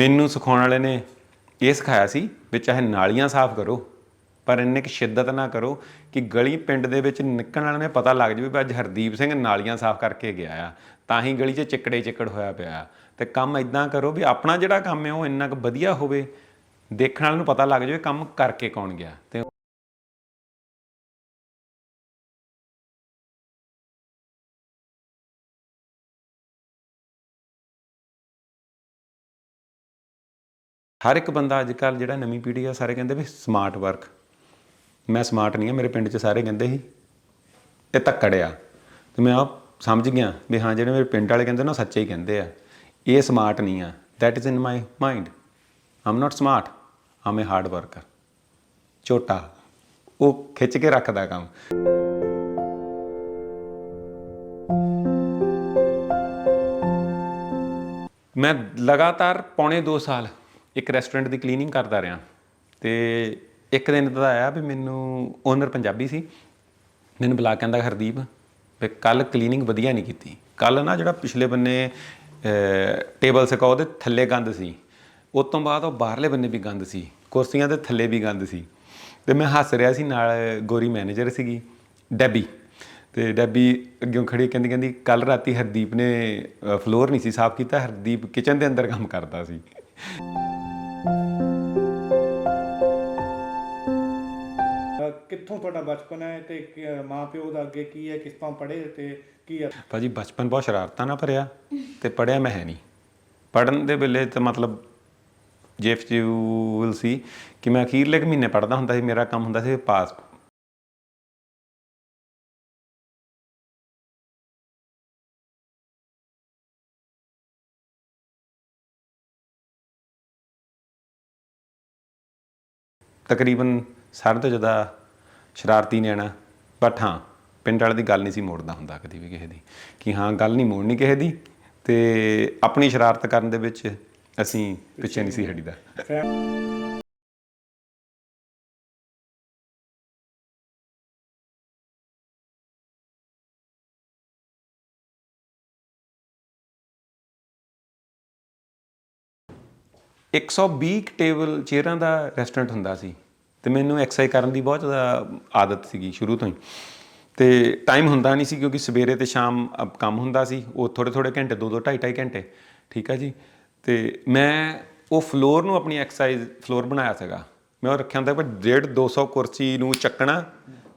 ਮੈਨੂੰ ਸਿਖਾਉਣ ਵਾਲੇ ਨੇ ਇਹ ਸਿਖਾਇਆ ਸੀ ਵੀ ਚਾਹੇ ਨਾਲੀਆਂ ਸਾਫ਼ ਕਰੋ, ਪਰ ਇੰਨੇ ਕਿ ਸ਼ਿੱਦਤ ਨਾ ਕਰੋ ਕਿ ਗਲੀ ਪਿੰਡ ਦੇ ਵਿੱਚ ਨਿਕਲਣ ਵਾਲਿਆਂ ਨੇ ਪਤਾ ਲੱਗ ਜਾਵੇ ਵੀ ਅੱਜ ਹਰਦੀਪ ਸਿੰਘ ਨਾਲੀਆਂ ਸਾਫ਼ ਕਰਕੇ ਗਿਆ ਆ, ਤਾਂ ਹੀ ਗਲੀ 'ਚ ਚਿੱਕੜੇ ਚਿੱਕੜ ਹੋਇਆ ਪਿਆ ਆ। ਤੇ ਕੰਮ ਇਦਾਂ ਕਰੋ ਵੀ ਆਪਣਾ ਜਿਹੜਾ ਕੰਮ ਹੈ ਉਹ ਇੰਨਾ ਕੁ ਵਧੀਆ ਹੋਵੇ, ਦੇਖਣ ਵਾਲੇ ਨੂੰ ਪਤਾ ਲੱਗ ਜਾਵੇ ਕੰਮ ਕਰਕੇ ਕੌਣ ਗਿਆ ਤੇ ਹਰ ਇੱਕ ਬੰਦਾ ਅੱਜ ਕੱਲ ਜਿਹੜਾ ਨਵੀਂ ਪੀੜ੍ਹੀ ਆ, ਸਾਰੇ ਕਹਿੰਦੇ ਵੀ ਸਮਾਰਟ ਵਰਕ ਮੈਂ ਸਮਾਰਟ ਨਹੀਂ ਆ, ਮੇਰੇ ਪਿੰਡ 'ਚ ਸਾਰੇ ਕਹਿੰਦੇ ਸੀ ਇਹ ਧੱਕੜ ਆ। ਤੇ ਮੈਂ ਆਪ ਸਮਝ ਗਿਆ ਵੀ ਹਾਂ, ਜਿਹੜੇ ਮੇਰੇ ਪਿੰਡ ਵਾਲੇ ਕਹਿੰਦੇ ਨਾ ਉਹ ਸੱਚੇ ਹੀ ਕਹਿੰਦੇ ਆ। ਇਹ ਸਮਾਰਟ ਨਹੀਂ ਆ। That is in my mind am not smart am a hard worker ਛੋਟਾ ਉਹ ਖਿੱਚ ਕੇ ਰੱਖਦਾ ਕੰਮ। ਮੈਂ ਲਗਾਤਾਰ ਪੌਣੇ 2 ਸਾਲ ਇੱਕ ਰੈਸਟੋਰੈਂਟ ਦੀ ਕਲੀਨਿੰਗ ਕਰਦਾ ਰਿਹਾ ਤੇ ਇੱਕ ਦਿਨ ਤਾਂ ਆਇਆ ਵੀ ਮੈਨੂੰ ਓਨਰ ਪੰਜਾਬੀ ਸੀ, ਮੈਨੂੰ ਬੁਲਾ ਕੇ ਕਹਿੰਦਾ, ਹਰਦੀਪ, ਵੀ ਕੱਲ ਕਲੀਨਿੰਗ ਵਧੀਆ ਨਹੀਂ ਕੀਤੀ। ਕੱਲ ਨਾ ਜਿਹੜਾ ਪਿਛਲੇ ਬੰਨੇ ਟੇਬਲ ਸਕਾ ਉਹਦੇ ਥੱਲੇ ਗੰਦ ਸੀ। ਉਸ ਤੋਂ ਬਾਅਦ ਉਹ ਬਾਹਰਲੇ ਬੰਨੇ ਵੀ ਗੰਦ ਸੀ, ਕੁਰਸੀਆਂ ਦੇ ਥੱਲੇ ਵੀ ਗੰਦ ਸੀ। ਤੇ ਮੈਂ ਹੱਸ ਰਿਹਾ ਸੀ, ਨਾਲ ਗੋਰੀ ਮੈਨੇਜਰ ਸੀਗੀ, ਡੈਬੀ। ਤੇ ਡੈਬੀ ਅੱਗੇ ਖੜੀ ਕਹਿੰਦੀ ਕਹਿੰਦੀ ਕੱਲ ਰਾਤੀ ਹਰਦੀਪ ਨੇ ਫਲੋਰ ਨਹੀਂ ਸੀ ਸਾਫ਼ ਕੀਤਾ, ਹਰਦੀਪ ਕਿਚਨ ਦੇ ਅੰਦਰ ਕੰਮ ਕਰਦਾ ਸੀ। ਕਿੱਥੋਂ ਤੁਹਾਡਾ ਬਚਪਨ ਹੈ ਤੇ ਕਿ- ਮਾਂ ਪਿਓ ਦਾ ਅੱਗੇ ਕੀ ਹੈ, ਕਿਸ ਤਰ੍ਹਾਂ ਪੜ੍ਹੇ ਤੇ ਕੀ ਹੈ? ਭਾਜੀ, ਬਚਪਨ ਬਹੁਤ ਸ਼ਰਾਰਤਾਂ ਨਾਲ ਭਰਿਆ ਤੇ ਪੜਿਆ ਮੈਂ ਹੈ ਨਹੀਂ। ਪੜਨ ਦੇ ਵੇਲੇ ਤਾਂ ਮਤਲਬ ਜੇਫ ਯੂ ਵਿਲ ਸੀ ਕਿ ਮੈਂ ਅਖੀਰਲੇ ਕੁ ਮਹੀਨੇ ਪੜਦਾ ਹੁੰਦਾ ਸੀ, ਮੇਰਾ ਕੰਮ ਹੁੰਦਾ ਸੀ ਪਾਸ। ਤਕਰੀਬਨ ਸਾਰੇ ਤੋਂ ਜ਼ਿਆਦਾ ਸ਼ਰਾਰਤੀ ਨਿਆਣਾ ਬਟ ਹਾਂ, ਪਿੰਡ ਵਾਲੇ ਦੀ ਗੱਲ ਨਹੀਂ ਸੀ ਮੋੜਦਾ ਹੁੰਦਾ ਕਦੀ ਵੀ ਕਿਸੇ ਦੀ। ਕਿ ਹਾਂ, ਗੱਲ ਨਹੀਂ ਮੋੜਨੀ ਕਿਸੇ ਦੀ ਤੇ ਆਪਣੀ ਸ਼ਰਾਰਤ ਕਰਨ ਦੇ ਵਿੱਚ ਅਸੀਂ ਪਿੱਛੇ ਨਹੀਂ ਸੀ ਹਟੀਦਾ। ਫੈ- ਇੱਕ 120 ਟੇਬਲ ਚੇਅਰਾਂ ਦਾ ਰੈਸਟੋਰੈਂਟ ਹੁੰਦਾ ਸੀ। ਤੇ ਮੈਨੂੰ ਐਕਸਰਸਾਈਜ਼ ਕਰਨ ਦੀ ਬਹੁਤ ਜ਼ਿਆਦਾ ਆਦਤ ਸੀਗੀ ਸ਼ੁਰੂ ਤੋਂ ਹੀ। ਤੇ ਟਾਈਮ ਹੁੰਦਾ ਨਹੀਂ ਸੀ ਕਿਉਂਕਿ ਸਵੇਰੇ ਤੇ ਸ਼ਾਮ ਕੰਮ ਹੁੰਦਾ ਸੀ, ਉਹ ਥੋੜੇ ਥੋੜੇ ਘੰਟੇ, ਦੋ ਦੋ, ਢਾਈ ਢਾਈ ਘੰਟੇ, ਠੀਕ ਆ ਜੀ? ਤੇ ਮੈਂ ਉਹ ਫਲੋਰ ਨੂੰ ਆਪਣੀ ਐਕਸਰਸਾਈਜ਼ ਫਲੋਰ ਬਣਾਇਆ ਸੀਗਾ। ਮੈਂ ਉਹ ਰੱਖਿਆ ਹੁੰਦਾ ਕਿ 1.5 200 ਕੁਰਸੀ ਨੂੰ ਚੱਕਣਾ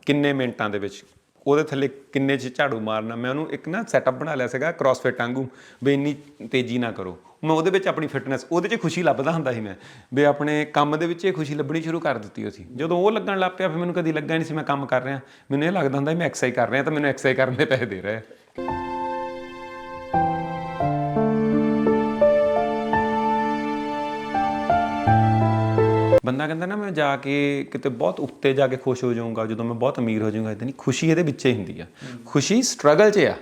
ਕਿੰਨੇ ਮਿੰਟਾਂ ਦੇ ਵਿੱਚ ਉਹਦੇ ਥੱਲੇ ਕਿੰਨੇ ਚ ਝਾੜੂ ਮਾਰਨਾ, ਮੈਂ ਉਹਨੂੰ ਇੱਕ ਨਾ ਸੈਟਅਪ ਬਣਾ ਲਿਆ ਸੀਗਾ ਕ੍ਰਾਸਫਿਟ ਵਾਂਗੂ, ਵੀ ਇੰਨੀ ਤੇਜ਼ੀ ਨਾ ਕਰੋ। ਮੈਂ ਉਹਦੇ ਵਿੱਚ ਆਪਣੀ ਫਿਟਨੈਸ ਉਹਦੇ 'ਚ ਖੁਸ਼ੀ ਲੱਭਦਾ ਹੁੰਦਾ ਸੀ ਮੈਂ, ਵੀ ਆਪਣੇ ਕੰਮ ਦੇ ਵਿੱਚ ਇਹ ਖੁਸ਼ੀ ਲੱਭਣੀ ਸ਼ੁਰੂ ਕਰ ਦਿੱਤੀ ਸੀ ਜਦੋਂ ਉਹ ਲੱਗਣ ਲੱਗ ਪਿਆ, ਫਿਰ ਮੈਨੂੰ ਕਦੀ ਲੱਗਾ ਨਹੀਂ ਸੀ ਮੈਂ ਕੰਮ ਕਰ ਰਿਹਾ। ਮੈਨੂੰ ਇਹ ਲੱਗਦਾ ਹੁੰਦਾ ਸੀ ਮੈਂ ਐਕਸਰਸਾਈਜ਼ ਕਰ ਰਿਹਾ, ਤਾਂ ਮੈਨੂੰ ਐਕਸਰਸਾਈਜ਼ ਕਰਨ ਦੇ ਪੈਸੇ ਦੇ ਰਿਹਾ। ਬੰਦਾ ਕਹਿੰਦਾ ਨਾ ਮੈਂ ਜਾ ਕੇ ਕਿਤੇ ਬਹੁਤ ਉੱਤੇ ਜਾ ਕੇ ਖੁਸ਼ ਹੋ ਜਾਊਂਗਾ ਜਦੋਂ ਮੈਂ ਬਹੁਤ ਅਮੀਰ ਹੋ ਜਾਊਂਗਾ ਇਦਾਂ ਨਹੀਂ ਖੁਸ਼ੀ ਇਹਦੇ ਵਿੱਚ ਹੀ ਹੁੰਦੀ ਆ। ਖੁਸ਼ੀ ਸਟਰਗਲ 'ਚ ਆ।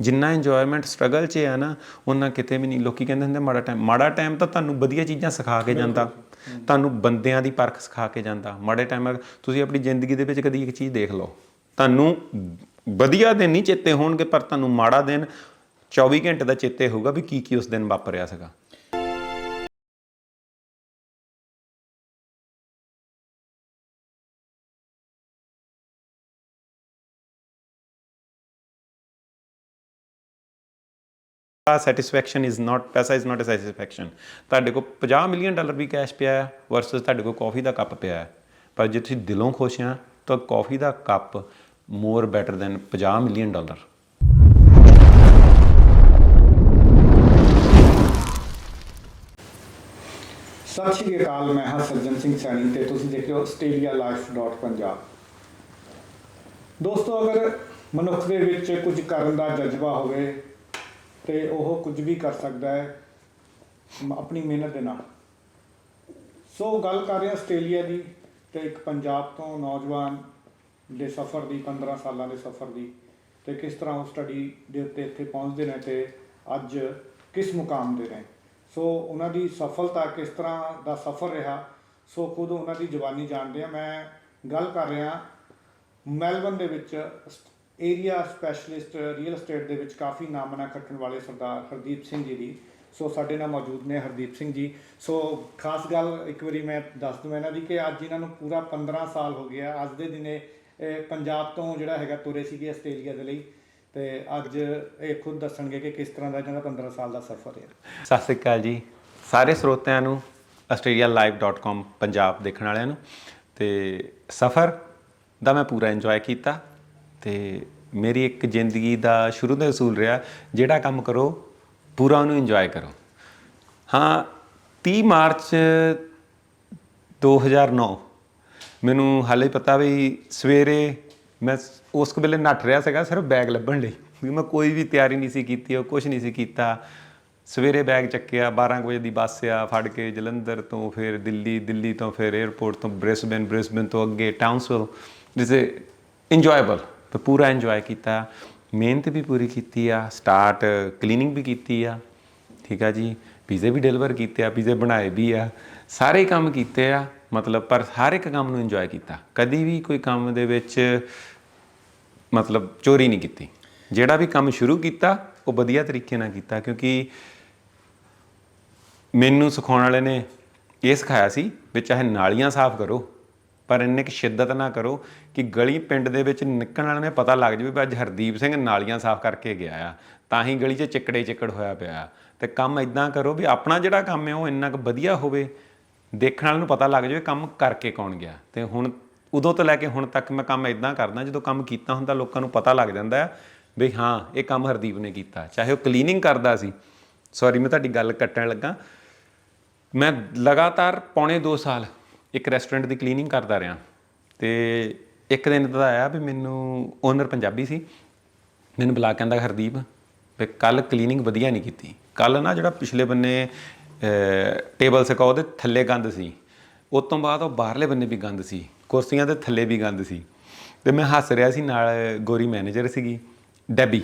ਜਿੰਨਾ ਇੰਜੋਇਮੈਂਟ ਸਟਰਗਲ 'ਚ ਆ ਨਾ ਉਹਨਾਂ ਕਿਤੇ ਵੀ ਨਹੀਂ। ਲੋਕੀ ਕਹਿੰਦੇ ਹੁੰਦੇ ਮਾੜਾ ਟਾਈਮ ਮਾੜਾ ਟਾਈਮ ਤਾਂ ਤੁਹਾਨੂੰ ਵਧੀਆ ਚੀਜ਼ਾਂ ਸਿਖਾ ਕੇ ਜਾਂਦਾ। ਤੁਹਾਨੂੰ ਬੰਦਿਆਂ ਦੀ ਪਰਖ ਸਿਖਾ ਕੇ ਜਾਂਦਾ। ਮਾੜੇ ਟਾਈਮ ਤੁਸੀਂ ਆਪਣੀ ਜ਼ਿੰਦਗੀ ਦੇ ਵਿੱਚ ਕਦੀ ਇੱਕ ਚੀਜ਼ ਦੇਖ ਲਓ ਤੁਹਾਨੂੰ ਵਧੀਆ ਦਿਨ ਨਹੀਂ ਚੇਤੇ ਹੋਣਗੇ ਪਰ ਤੁਹਾਨੂੰ ਮਾੜਾ ਦਿਨ 24 ਘੰਟੇ ਦਾ ਚੇਤੇ ਹੋਊਗਾ ਵੀ ਕੀ ਕੀ ਉਸ ਦਿਨ ਵਾਪਰਿਆ ਸੀਗਾ। ਸੈਟੀਸਫੈਕਸ਼ਨ ਇਜ਼ ਨਾਟ ਪੈਸਾ ਇਜ਼ ਨਾਟ ਅ ਸੈਟੀਸਫੈਕਸ਼ਨ ਤੁਹਾਡੇ ਕੋਲ 50 ਮਿਲੀਅਨ ਡਾਲਰ ਵੀ ਕੈਸ਼ ਪਿਆ ਹੈ ਵਰਸਸ ਤੁਹਾਡੇ ਕੋਲ ਕਾਫੀ ਦਾ ਕੱਪ ਪਿਆ ਹੈ। ਪਰ ਜੇ ਤੁਸੀਂ ਦਿਲੋਂ ਖੁਸ਼ ਆ ਤਾਂ ਕਾਫੀ ਦਾ cup more better than 50 million dollar ਸਤਿ ਸ਼੍ਰੀ ਅਕਾਲ, ਮੈਂ ਹਾਂ ਸੱਜਣ ਸਿੰਘ ਸੈਣੀ ਤੇ ਤੁਸੀਂ ਦੇਖ ਰਹੇ ਹੋ ਪੰਜਾਬ। ਦੋਸਤੋ, ਅਗਰ ਮਨੁੱਖ ਦੇ ਵਿੱਚ ਕੁਝ ਕਰਨ ਦਾ ਜਜ਼ਬਾ ਹੋਵੇ ਤੇ ਉਹ ਕੁਝ ਵੀ ਕਰ ਸਕਦਾ ਹੈ ਆਪਣੀ ਮਿਹਨਤ ਦੇ ਨਾਲ। ਸੋ ਗੱਲ ਕਰ ਰਹੇ ਆਸਟ੍ਰੇਲੀਆ ਦੀ ਤੇ ਇੱਕ ਪੰਜਾਬ ਤੋਂ ਨੌਜਵਾਨ ਦੇ ਸਫ਼ਰ ਦੀ 15 ਸਾਲਾਂ ਦੇ ਸਫ਼ਰ ਦੀ ਤੇ ਕਿਸ ਤਰ੍ਹਾਂ ਉਹ ਸਟੱਡੀ ਦੇ ਉੱਤੇ ਇੱਥੇ ਪਹੁੰਚਦੇ ਨੇ ਤੇ ਅੱਜ ਕਿਸ ਮੁਕਾਮ ਦੇ ਨੇ। ਸੋ ਉਹਨਾਂ ਦੀ ਸਫਲਤਾ ਕਿਸ ਤਰ੍ਹਾਂ ਦਾ ਸਫ਼ਰ ਰਿਹਾ, ਸੋ ਖੁਦ ਉਹਨਾਂ ਦੀ ਜ਼ੁਬਾਨੀ ਜਾਣਦੇ ਆ। ਮੈਂ ਗੱਲ ਕਰ ਰਿਹਾ ਮੈਲਬਨ ਦੇ ਵਿੱਚ ਏਰੀਆ ਸਪੈਸ਼ਲਿਸਟ ਰੀਅਲ ਏਸਟੇਟ ਦੇ ਵਿੱਚ ਕਾਫੀ ਨਾਮਨਾ ਖੱਟਣ ਵਾਲੇ ਸਰਦਾਰ ਹਰਦੀਪ ਸਿੰਘ ਜੀ ਦੀ। ਸੋ ਸਾਡੇ ਨਾਲ ਮੌਜੂਦ ਨੇ ਹਰਦੀਪ ਸਿੰਘ ਜੀ। ਸੋ ਖਾਸ ਗੱਲ ਇੱਕ ਵਾਰੀ ਮੈਂ ਦੱਸ ਦਵਾਂ ਇਹਨਾਂ ਦੀ ਕਿ ਅੱਜ ਇਹਨਾਂ ਨੂੰ ਪੂਰਾ 15 ਸਾਲ ਹੋ ਗਿਆ। ਅੱਜ ਦੇ ਦਿਨੇ ਇਹ ਪੰਜਾਬ ਤੋਂ ਜਿਹੜਾ ਹੈਗਾ ਤੁਰੇ ਸੀਗੇ ਆਸਟ੍ਰੇਲੀਆ ਦੇ ਲਈ। ਤੇ ਅੱਜ ਇਹ ਖੁਦ ਦੱਸਣਗੇ ਕਿ ਕਿਸ ਤਰ੍ਹਾਂ ਦਾ ਇਹਨਾਂ ਦਾ 15 ਸਾਲ ਦਾ ਸਫ਼ਰ ਹੈ ਸਤਿ ਸ੍ਰੀ ਅਕਾਲ ਜੀ। ਸਾਰੇ ਸਰੋਤਿਆਂ ਨੂੰ australialive.com ਪੰਜਾਬ ਦੇਖਣ ਵਾਲਿਆਂ ਨੂੰ। ਤੇ ਸਫ਼ਰ ਦਾ ਮੈਂ ਪੂਰਾ ਇੰਜੋਏ ਕੀਤਾ। ਤੇ ਮੇਰੀ ਇੱਕ ਜ਼ਿੰਦਗੀ ਦਾ ਸ਼ੁਰੂ ਤੋਂ ਅਸੂਲ ਰਿਹਾ, ਜਿਹੜਾ ਕੰਮ ਕਰੋ, ਪੂਰਾ ਉਹਨੂੰ ਇੰਜੋਏ ਕਰੋ। ਹਾਂ 30 ਮਾਰਚ 2009 ਮੈਨੂੰ ਹਾਲੇ ਪਤਾ ਵੀ ਸਵੇਰੇ ਮੈਂ ਉਸ ਕੁ ਵੇਲੇ ਨੱਠ ਰਿਹਾ ਸੀਗਾ ਸਿਰਫ ਬੈਗ ਲੱਭਣ ਲਈ, ਵੀ ਮੈਂ ਕੋਈ ਵੀ ਤਿਆਰੀ ਨਹੀਂ ਸੀ ਕੀਤੀ, ਉਹ ਕੁਝ ਨਹੀਂ ਸੀ ਕੀਤਾ। ਸਵੇਰੇ ਬੈਗ ਚੱਕਿਆ 12 ਕੁ ਵਜੇ ਦੀ ਬੱਸ ਆ, ਫੜ ਕੇ ਜਲੰਧਰ ਤੋਂ ਫਿਰ ਦਿੱਲੀ ਦਿੱਲੀ ਤੋਂ ਫਿਰ 에ਅਰਪੋਰਟ ਤੋਂ ਬ੍ਰਿਸਬਨ ਬ੍ਰਿਸਬਨ ਤੋਂ ਅੱਗੇ ਟਾਊਨਸਵਿਲ ਦਿਸ ਇੰਜੋਏਬਲ ਤੇ ਪੂਰਾ ਇੰਜੋਏ ਕੀਤਾ, ਮਿਹਨਤ ਵੀ ਪੂਰੀ ਕੀਤੀ ਆ ਸਟਾਰਟ ਕਲੀਨਿੰਗ ਵੀ ਕੀਤੀ ਆ, ਠੀਕ ਆ ਜੀ ਪੀਜ਼ੇ ਵੀ ਡਿਲੀਵਰ ਕੀਤੇ ਆ ਪੀਜ਼ੇ ਬਣਾਏ ਵੀ ਆ, ਸਾਰੇ ਕੰਮ ਕੀਤੇ ਆ, ਮਤਲਬ ਪਰ ਹਰ ਇੱਕ ਕੰਮ ਨੂੰ ਇੰਜੋਏ ਕੀਤਾ। ਕਦੀ ਵੀ ਕੋਈ ਕੰਮ ਦੇ ਵਿੱਚ ਮਤਲਬ ਚੋਰੀ ਨਹੀਂ ਕੀਤੀ। ਜਿਹੜਾ ਵੀ ਕੰਮ ਸ਼ੁਰੂ ਕੀਤਾ, ਉਹ ਵਧੀਆ ਤਰੀਕੇ ਨਾਲ ਕੀਤਾ, ਕਿਉਂਕਿ ਮੈਨੂੰ ਸਿਖਾਉਣ ਵਾਲੇ ਨੇ ਇਹ ਸਿਖਾਇਆ ਸੀ ਵੀ ਚਾਹੇ ਨਾਲੀਆਂ ਸਾਫ਼ ਕਰੋ ਪਰ ਇੰਨੇ ਕਿ ਸ਼ਿੱਦਤ ਨਾ ਕਰੋ ਕਿ ਗਲੀ ਪਿੰਡ ਦੇ ਵਿੱਚ ਨਿਕਲਣ ਵਾਲੇ ਨੇ ਪਤਾ ਲੱਗ ਜਾਵੇ ਵੀ ਅੱਜ ਹਰਦੀਪ ਸਿੰਘ ਨਾਲੀਆਂ ਸਾਫ਼ ਕਰਕੇ ਗਿਆ ਆ। ਤਾਂ ਹੀ ਗਲੀ 'ਚ ਚਿੱਕੜੇ ਚਿੱਕੜ ਹੋਇਆ ਪਿਆ ਤੇ ਕੰਮ ਇਦਾਂ ਕਰੋ ਵੀ ਆਪਣਾ ਜਿਹੜਾ ਕੰਮ ਹੈ ਉਹ ਇੰਨਾ ਕੁ ਵਧੀਆ ਹੋਵੇ। ਦੇਖਣ ਵਾਲੇ ਨੂੰ ਪਤਾ ਲੱਗ ਜਾਵੇ ਕੰਮ ਕਰਕੇ ਕੌਣ ਗਿਆ। ਤੇ ਹੁਣ ਉਦੋਂ ਤੋਂ ਲੈ ਕੇ ਹੁਣ ਤੱਕ ਮੈਂ ਕੰਮ ਇਦਾਂ ਕਰਦਾ, ਜਦੋਂ ਕੰਮ ਕੀਤਾ ਹੁੰਦਾ ਲੋਕਾਂ ਨੂੰ ਪਤਾ ਲੱਗ ਜਾਂਦਾ ਹੈ ਵੀ ਹਾਂ, ਇਹ ਕੰਮ ਹਰਦੀਪ ਨੇ ਕੀਤਾ। ਚਾਹੇ ਉਹ ਕਲੀਨਿੰਗ ਕਰਦਾ ਸੀ। ਸੌਰੀ ਮੈਂ ਤੁਹਾਡੀ ਗੱਲ ਕੱਟਣ ਲੱਗਾ। ਮੈਂ ਲਗਾਤਾਰ ਪੌਣੇ 2 ਸਾਲ ਇੱਕ ਰੈਸਟੋਰੈਂਟ ਦੀ ਕਲੀਨਿੰਗ ਕਰਦਾ ਰਿਹਾ ਤੇ ਇੱਕ ਦਿਨ ਤਾਂ ਆਇਆ ਵੀ ਮੈਨੂੰ ਓਨਰ ਪੰਜਾਬੀ ਸੀ, ਮੈਨੂੰ ਬੁਲਾ ਕੇ ਕਹਿੰਦਾ, ਹਰਦੀਪ, ਵੀ ਕੱਲ ਕਲੀਨਿੰਗ ਵਧੀਆ ਨਹੀਂ ਕੀਤੀ। ਕੱਲ ਨਾ ਜਿਹੜਾ ਪਿਛਲੇ ਬੰਨੇ ਟੇਬਲ ਸਕਾ ਉਹਦੇ ਥੱਲੇ ਗੰਦ ਸੀ। ਉਸ ਤੋਂ ਬਾਅਦ ਉਹ ਬਾਹਰਲੇ ਬੰਨੇ ਵੀ ਗੰਦ ਸੀ, ਕੁਰਸੀਆਂ ਦੇ ਥੱਲੇ ਵੀ ਗੰਦ ਸੀ। ਤੇ ਮੈਂ ਹੱਸ ਰਿਹਾ ਸੀ, ਨਾਲ ਗੋਰੀ ਮੈਨੇਜਰ ਸੀਗੀ, ਡੈਬੀ।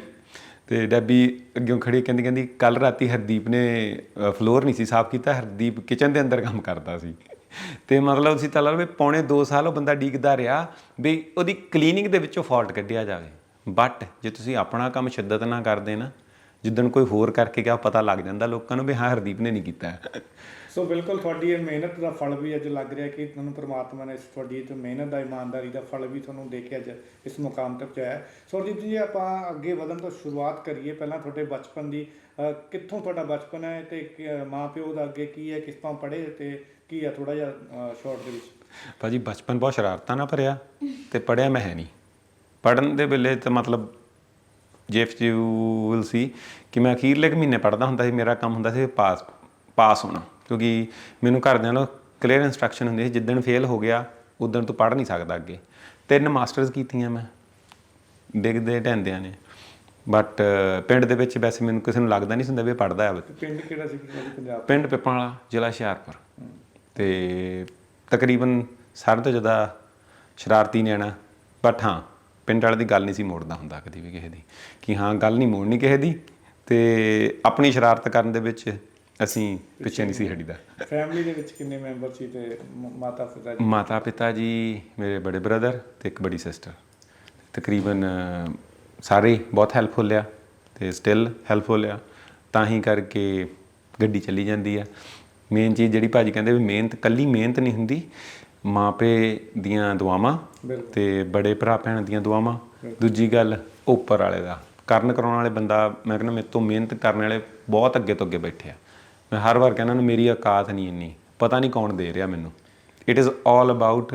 ਤੇ ਡੈਬੀ ਅੱਗੇ ਖੜੀ ਕਹਿੰਦੀ ਕਹਿੰਦੀ ਕੱਲ ਰਾਤੀ ਹਰਦੀਪ ਨੇ ਫਲੋਰ ਨਹੀਂ ਸੀ ਸਾਫ਼ ਕੀਤਾ, ਹਰਦੀਪ ਕਿਚਨ ਦੇ ਅੰਦਰ ਕੰਮ ਕਰਦਾ ਸੀ। ਤੇ ਮਤਲਬ ਸੀ ਤਾਂ ਲਾ ਲਓ ਵੀ ਪੌਣੇ 2 ਸਾਲ ਉਹ ਬੰਦਾ ਡੀਕਦਾ ਰਿਹਾ ਵੀ ਉਹਦੀ ਕਲੀਨਿੰਗ ਦੇ ਵਿੱਚੋਂ ਫਾਲਟ ਕੱਢਿਆ ਜਾਵੇ। ਬਟ ਜੇ ਤੁਸੀਂ ਆਪਣਾ ਕੰਮ ਸ਼ਿੱਦਤ ਨਾ ਕਰਦੇ ਨਾ, ਜਿੱਦਣ ਕੋਈ ਹੋਰ ਕਰਕੇ ਗਿਆ ਪਤਾ ਲੱਗ ਜਾਂਦਾ ਲੋਕਾਂ ਨੂੰ ਵੀ ਹਾਂ, ਹਰਦੀਪ ਨੇ ਨਹੀਂ ਕੀਤਾ। ਸੋ ਬਿਲਕੁਲ ਤੁਹਾਡੀ ਇਹ ਮਿਹਨਤ ਦਾ ਫਲ ਵੀ ਅੱਜ ਲੱਗ ਰਿਹਾ ਕਿ ਤੁਹਾਨੂੰ ਪ੍ਰਮਾਤਮਾ ਨੇ ਇਸ ਤੁਹਾਡੀ ਇਹ ਮਿਹਨਤ ਦਾ, ਇਮਾਨਦਾਰੀ ਦਾ ਫਲ ਵੀ ਤੁਹਾਨੂੰ ਦੇ ਕੇ ਅੱਜ ਇਸ ਮੁਕਾਮ ਤੱਕ ਪਹੁੰਚਾਇਆ। ਸੋ ਹਰਦੀਪ ਜੀ ਆਪਾਂ ਅੱਗੇ ਵਧਣ ਤੋਂ ਸ਼ੁਰੂਆਤ ਕਰੀਏ, ਪਹਿਲਾਂ ਤੁਹਾਡੇ ਬਚਪਨ ਦੀ ਕਿੱਥੋਂ ਤੁਹਾਡਾ ਬਚਪਨ ਹੈ ਤੇ ਕਿ- ਮਾਂ ਪਿਓ ਦਾ ਅੱਗੇ ਕੀ ਹੈ, ਕਿਸ ਤਰ੍ਹਾਂ ਪੜ੍ਹੇ ਤੇ ਕੀ ਹੈ ਥੋੜਾ ਜਿਹਾ ਸ਼ਾਰਟ ਦੇ ਵਿੱਚ? ਭਾਜੀ ਬਚਪਨ ਬਹੁਤ ਸ਼ਰਾਰਤਾਂ ਨਾਲ ਭਰਿਆ ਤੇ ਪੜਿਆ ਮੈਂ ਹੈ ਨਹੀਂ। ਪੜਨ ਦੇ ਵੇਲੇ ਤਾਂ ਮਤਲਬ ਜੇਫ ਯੂ ਵਿਲ ਸੀ ਕਿ ਮੈਂ ਅਖੀਰਲੇ ਕੁ ਮਹੀਨੇ ਪੜਦਾ ਹੁੰਦਾ ਸੀ ਮੇਰਾ ਕੰਮ ਹੁੰਦਾ ਸੀ ਪਾਸ ਪਾਸ ਹੋਣਾ। ਕਿਉਂਕਿ ਮੈਨੂੰ ਘਰਦਿਆਂ ਨੂੰ ਕਲੀਅਰ ਇਨਸਟਰਕਸ਼ਨ ਹੁੰਦੀ ਸੀ ਜਿੱਦਣ ਫੇਲ ਹੋ ਗਿਆ ਉਦੋਂ ਤੂੰ ਪੜ ਨਹੀਂ ਸਕਦਾ ਅੱਗੇ। ਤਿੰਨ ਮਾਸਟਰਸ ਕੀਤੀਆਂ ਮੈਂ ਡਿੱਗਦੇ ਢਹਿੰਦਿਆਂ ਨੇ। ਬਟ ਪਿੰਡ ਦੇ ਵਿੱਚ ਵੈਸੇ ਮੈਨੂੰ ਕਿਸੇ ਨੂੰ ਲੱਗਦਾ ਨਹੀਂ ਸੀ ਹੁੰਦਾ ਵੀ ਪੜਦਾ ਹੈ ਪਿੰਡ ਕਿਹੜਾ ਸੀ? ਪੰਜਾਬ। ਪਿੰਡ ਪਿੱਪਾਂ ਵਾਲਾ ਜ਼ਿਲ੍ਹਾ ਹੁਸ਼ਿਆਰਪੁਰ। ਤੇ ਤਕਰੀਬਨ ਸਾਰਿਆਂ ਤੋਂ ਜ਼ਿਆਦਾ ਸ਼ਰਾਰਤੀ ਨਿਆਣਾ ਬਟ ਹਾਂ ਪਿੰਡ ਵਾਲੇ ਦੀ ਗੱਲ ਨਹੀਂ ਸੀ ਮੋੜਦਾ ਹੁੰਦਾ ਕਦੀ ਵੀ ਕਿਸੇ ਦੀ। ਕਿ ਹਾਂ ਗੱਲ ਨਹੀਂ ਮੋੜਨੀ ਕਿਸੇ ਦੀ ਤੇ ਆਪਣੀ ਸ਼ਰਾਰਤ ਕਰਨ ਦੇ ਵਿੱਚ ਅਸੀਂ ਪਿੱਛੇ ਨਹੀਂ ਸੀ ਹਟੀਦਾ। ਫੈਮਿਲੀ ਦੇ ਵਿੱਚ ਕਿੰਨੇ ਮੈਂਬਰ ਸੀ ਤੇ ਮਾਤਾ ਪਿਤਾ ਜੀ? ਮਾਤਾ ਪਿਤਾ ਜੀ ਮੇਰੇ ਬੜੇ ਬ੍ਰਦਰ ਤੇ ਇੱਕ ਬੜੀ ਸਿਸਟਰ ਤਕਰੀਬਨ ਸਾਰੇ ਬਹੁਤ ਹੈਲਪਫੁਲ ਆ ਤੇ ਸਟਿਲ ਹੈਲਪਫੁਲ ਆ ਤਾਂ ਹੀ ਕਰਕੇ ਗੱਡੀ ਚੱਲੀ ਜਾਂਦੀ ਆ। ਮੇਨ ਚੀਜ਼ ਜਿਹੜੀ ਭਾਜੀ ਕਹਿੰਦੇ ਵੀ ਮਿਹਨਤ ਕੱਲੀ ਮਿਹਨਤ ਨਹੀਂ ਹੁੰਦੀ ਮਾਪੇ ਦੀਆਂ ਦੁਆਵਾਂ। ਤੇ ਬੜੇ ਭਰਾ ਭੈਣ ਦੀਆਂ ਦੁਆਵਾਂ। ਦੂਜੀ ਗੱਲ ਉੱਪਰ ਵਾਲੇ ਦਾ। ਕਰਨ ਕਰਾਉਣ ਵਾਲੇ ਬੰਦਾ ਮੈਂ ਕਹਿੰਦਾ ਮੇਰੇ ਤੋਂ ਮਿਹਨਤ ਕਰਨ ਵਾਲੇ ਬਹੁਤ ਅੱਗੇ ਤੋਂ ਅੱਗੇ ਬੈਠੇ ਆ। ਮੈਂ ਹਰ ਵਾਰ ਕਹਿੰਦਾ ਨੂੰ ਮੇਰੀ ਔਕਾਤ ਨਹੀਂ ਇੰਨੀ। ਪਤਾ ਨਹੀਂ ਕੌਣ ਦੇ ਰਿਹਾ ਮੈਨੂੰ। ਇਟ ਇਜ਼ ਆਲ ਅਬਾਊਟ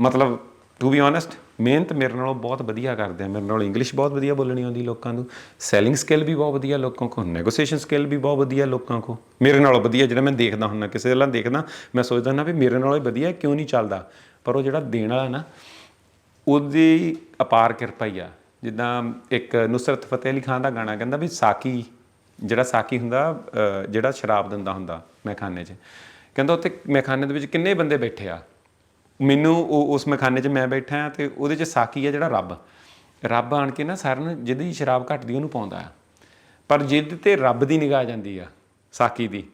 ਮਤਲਬ ਟੂ ਬੀ ਓਨੈਸਟ ਮਿਹਨਤ ਮੇਰੇ ਨਾਲੋਂ ਬਹੁਤ ਵਧੀਆ ਕਰਦੇ ਆ, ਮੇਰੇ ਨਾਲ ਇੰਗਲਿਸ਼ ਬਹੁਤ ਵਧੀਆ ਬੋਲਣੀ ਆਉਂਦੀ ਲੋਕਾਂ ਨੂੰ ਸੈਲਿੰਗ ਸਕਿੱਲ ਵੀ ਬਹੁਤ ਵਧੀਆ ਲੋਕਾਂ ਕੋ ਨੈਗੋਸੀਏਸ਼ਨ ਸਕਿੱਲ ਵੀ ਬਹੁਤ ਵਧੀਆ ਲੋਕਾਂ ਕੋ ਮੇਰੇ ਨਾਲੋਂ ਵਧੀਆ ਜਿਹੜਾ ਮੈਂ ਦੇਖਦਾ ਹੁੰਦਾ, ਕਿਸੇ ਵੱਲ ਦੇਖਦਾ, ਮੈਂ ਸੋਚਦਾ ਨਾ ਵੀ ਮੇਰੇ ਨਾਲੋਂ ਇਹ ਵਧੀਆ ਕਿਉਂ ਨਹੀਂ ਚੱਲਦਾ, ਪਰ ਉਹ ਜਿਹੜਾ ਦੇਣ ਵਾਲਾ ਨਾ, ਉਹਦੀ ਅਪਾਰ ਕਿਰਪਾ ਹੀ ਆ, ਜਿੱਦਾਂ ਇੱਕ ਨੁਸਰਤ ਫਤਿਹ ਅਲੀ ਖਾਨ ਦਾ ਗਾਣਾ ਕਹਿੰਦਾ ਵੀ ਸਾਕੀ, ਜਿਹੜਾ ਸਾਕੀ ਹੁੰਦਾ ਜਿਹੜਾ ਸ਼ਰਾਬ ਦਿੰਦਾ ਹੁੰਦਾ ਮੈਖਾਨੇ 'ਚ, ਕਹਿੰਦਾ ਉੱਥੇ ਮੈਖਾਨੇ ਦੇ ਵਿੱਚ ਕਿੰਨੇ ਬੰਦੇ ਬੈਠੇ ਆ ਮੈਨੂੰ ਉਹ ਉਸ ਮੈਖਾਨੇ 'ਚ ਮੈਂ ਬੈਠਾ ਆ ਤੇ ਉਹਦੇ 'ਚ ਸਾਕੀ ਆ ਜਿਹੜਾ ਰੱਬ। ਰੱਬ ਆਣ ਕੇ ਨਾ ਸਾਰਿਆਂ ਨੂੰ ਜਿਹਦੀ ਸ਼ਰਾਬ ਘਟਦੀ ਉਹਨੂੰ ਪਾਉਂਦਾ ਆ। ਪਰ ਜਿੱਦ ਤੇ ਰੱਬ ਦੀ ਨਿਗਾਹ ਜਾਂਦੀ ਆ ਸਾਕੀ ਦੀ।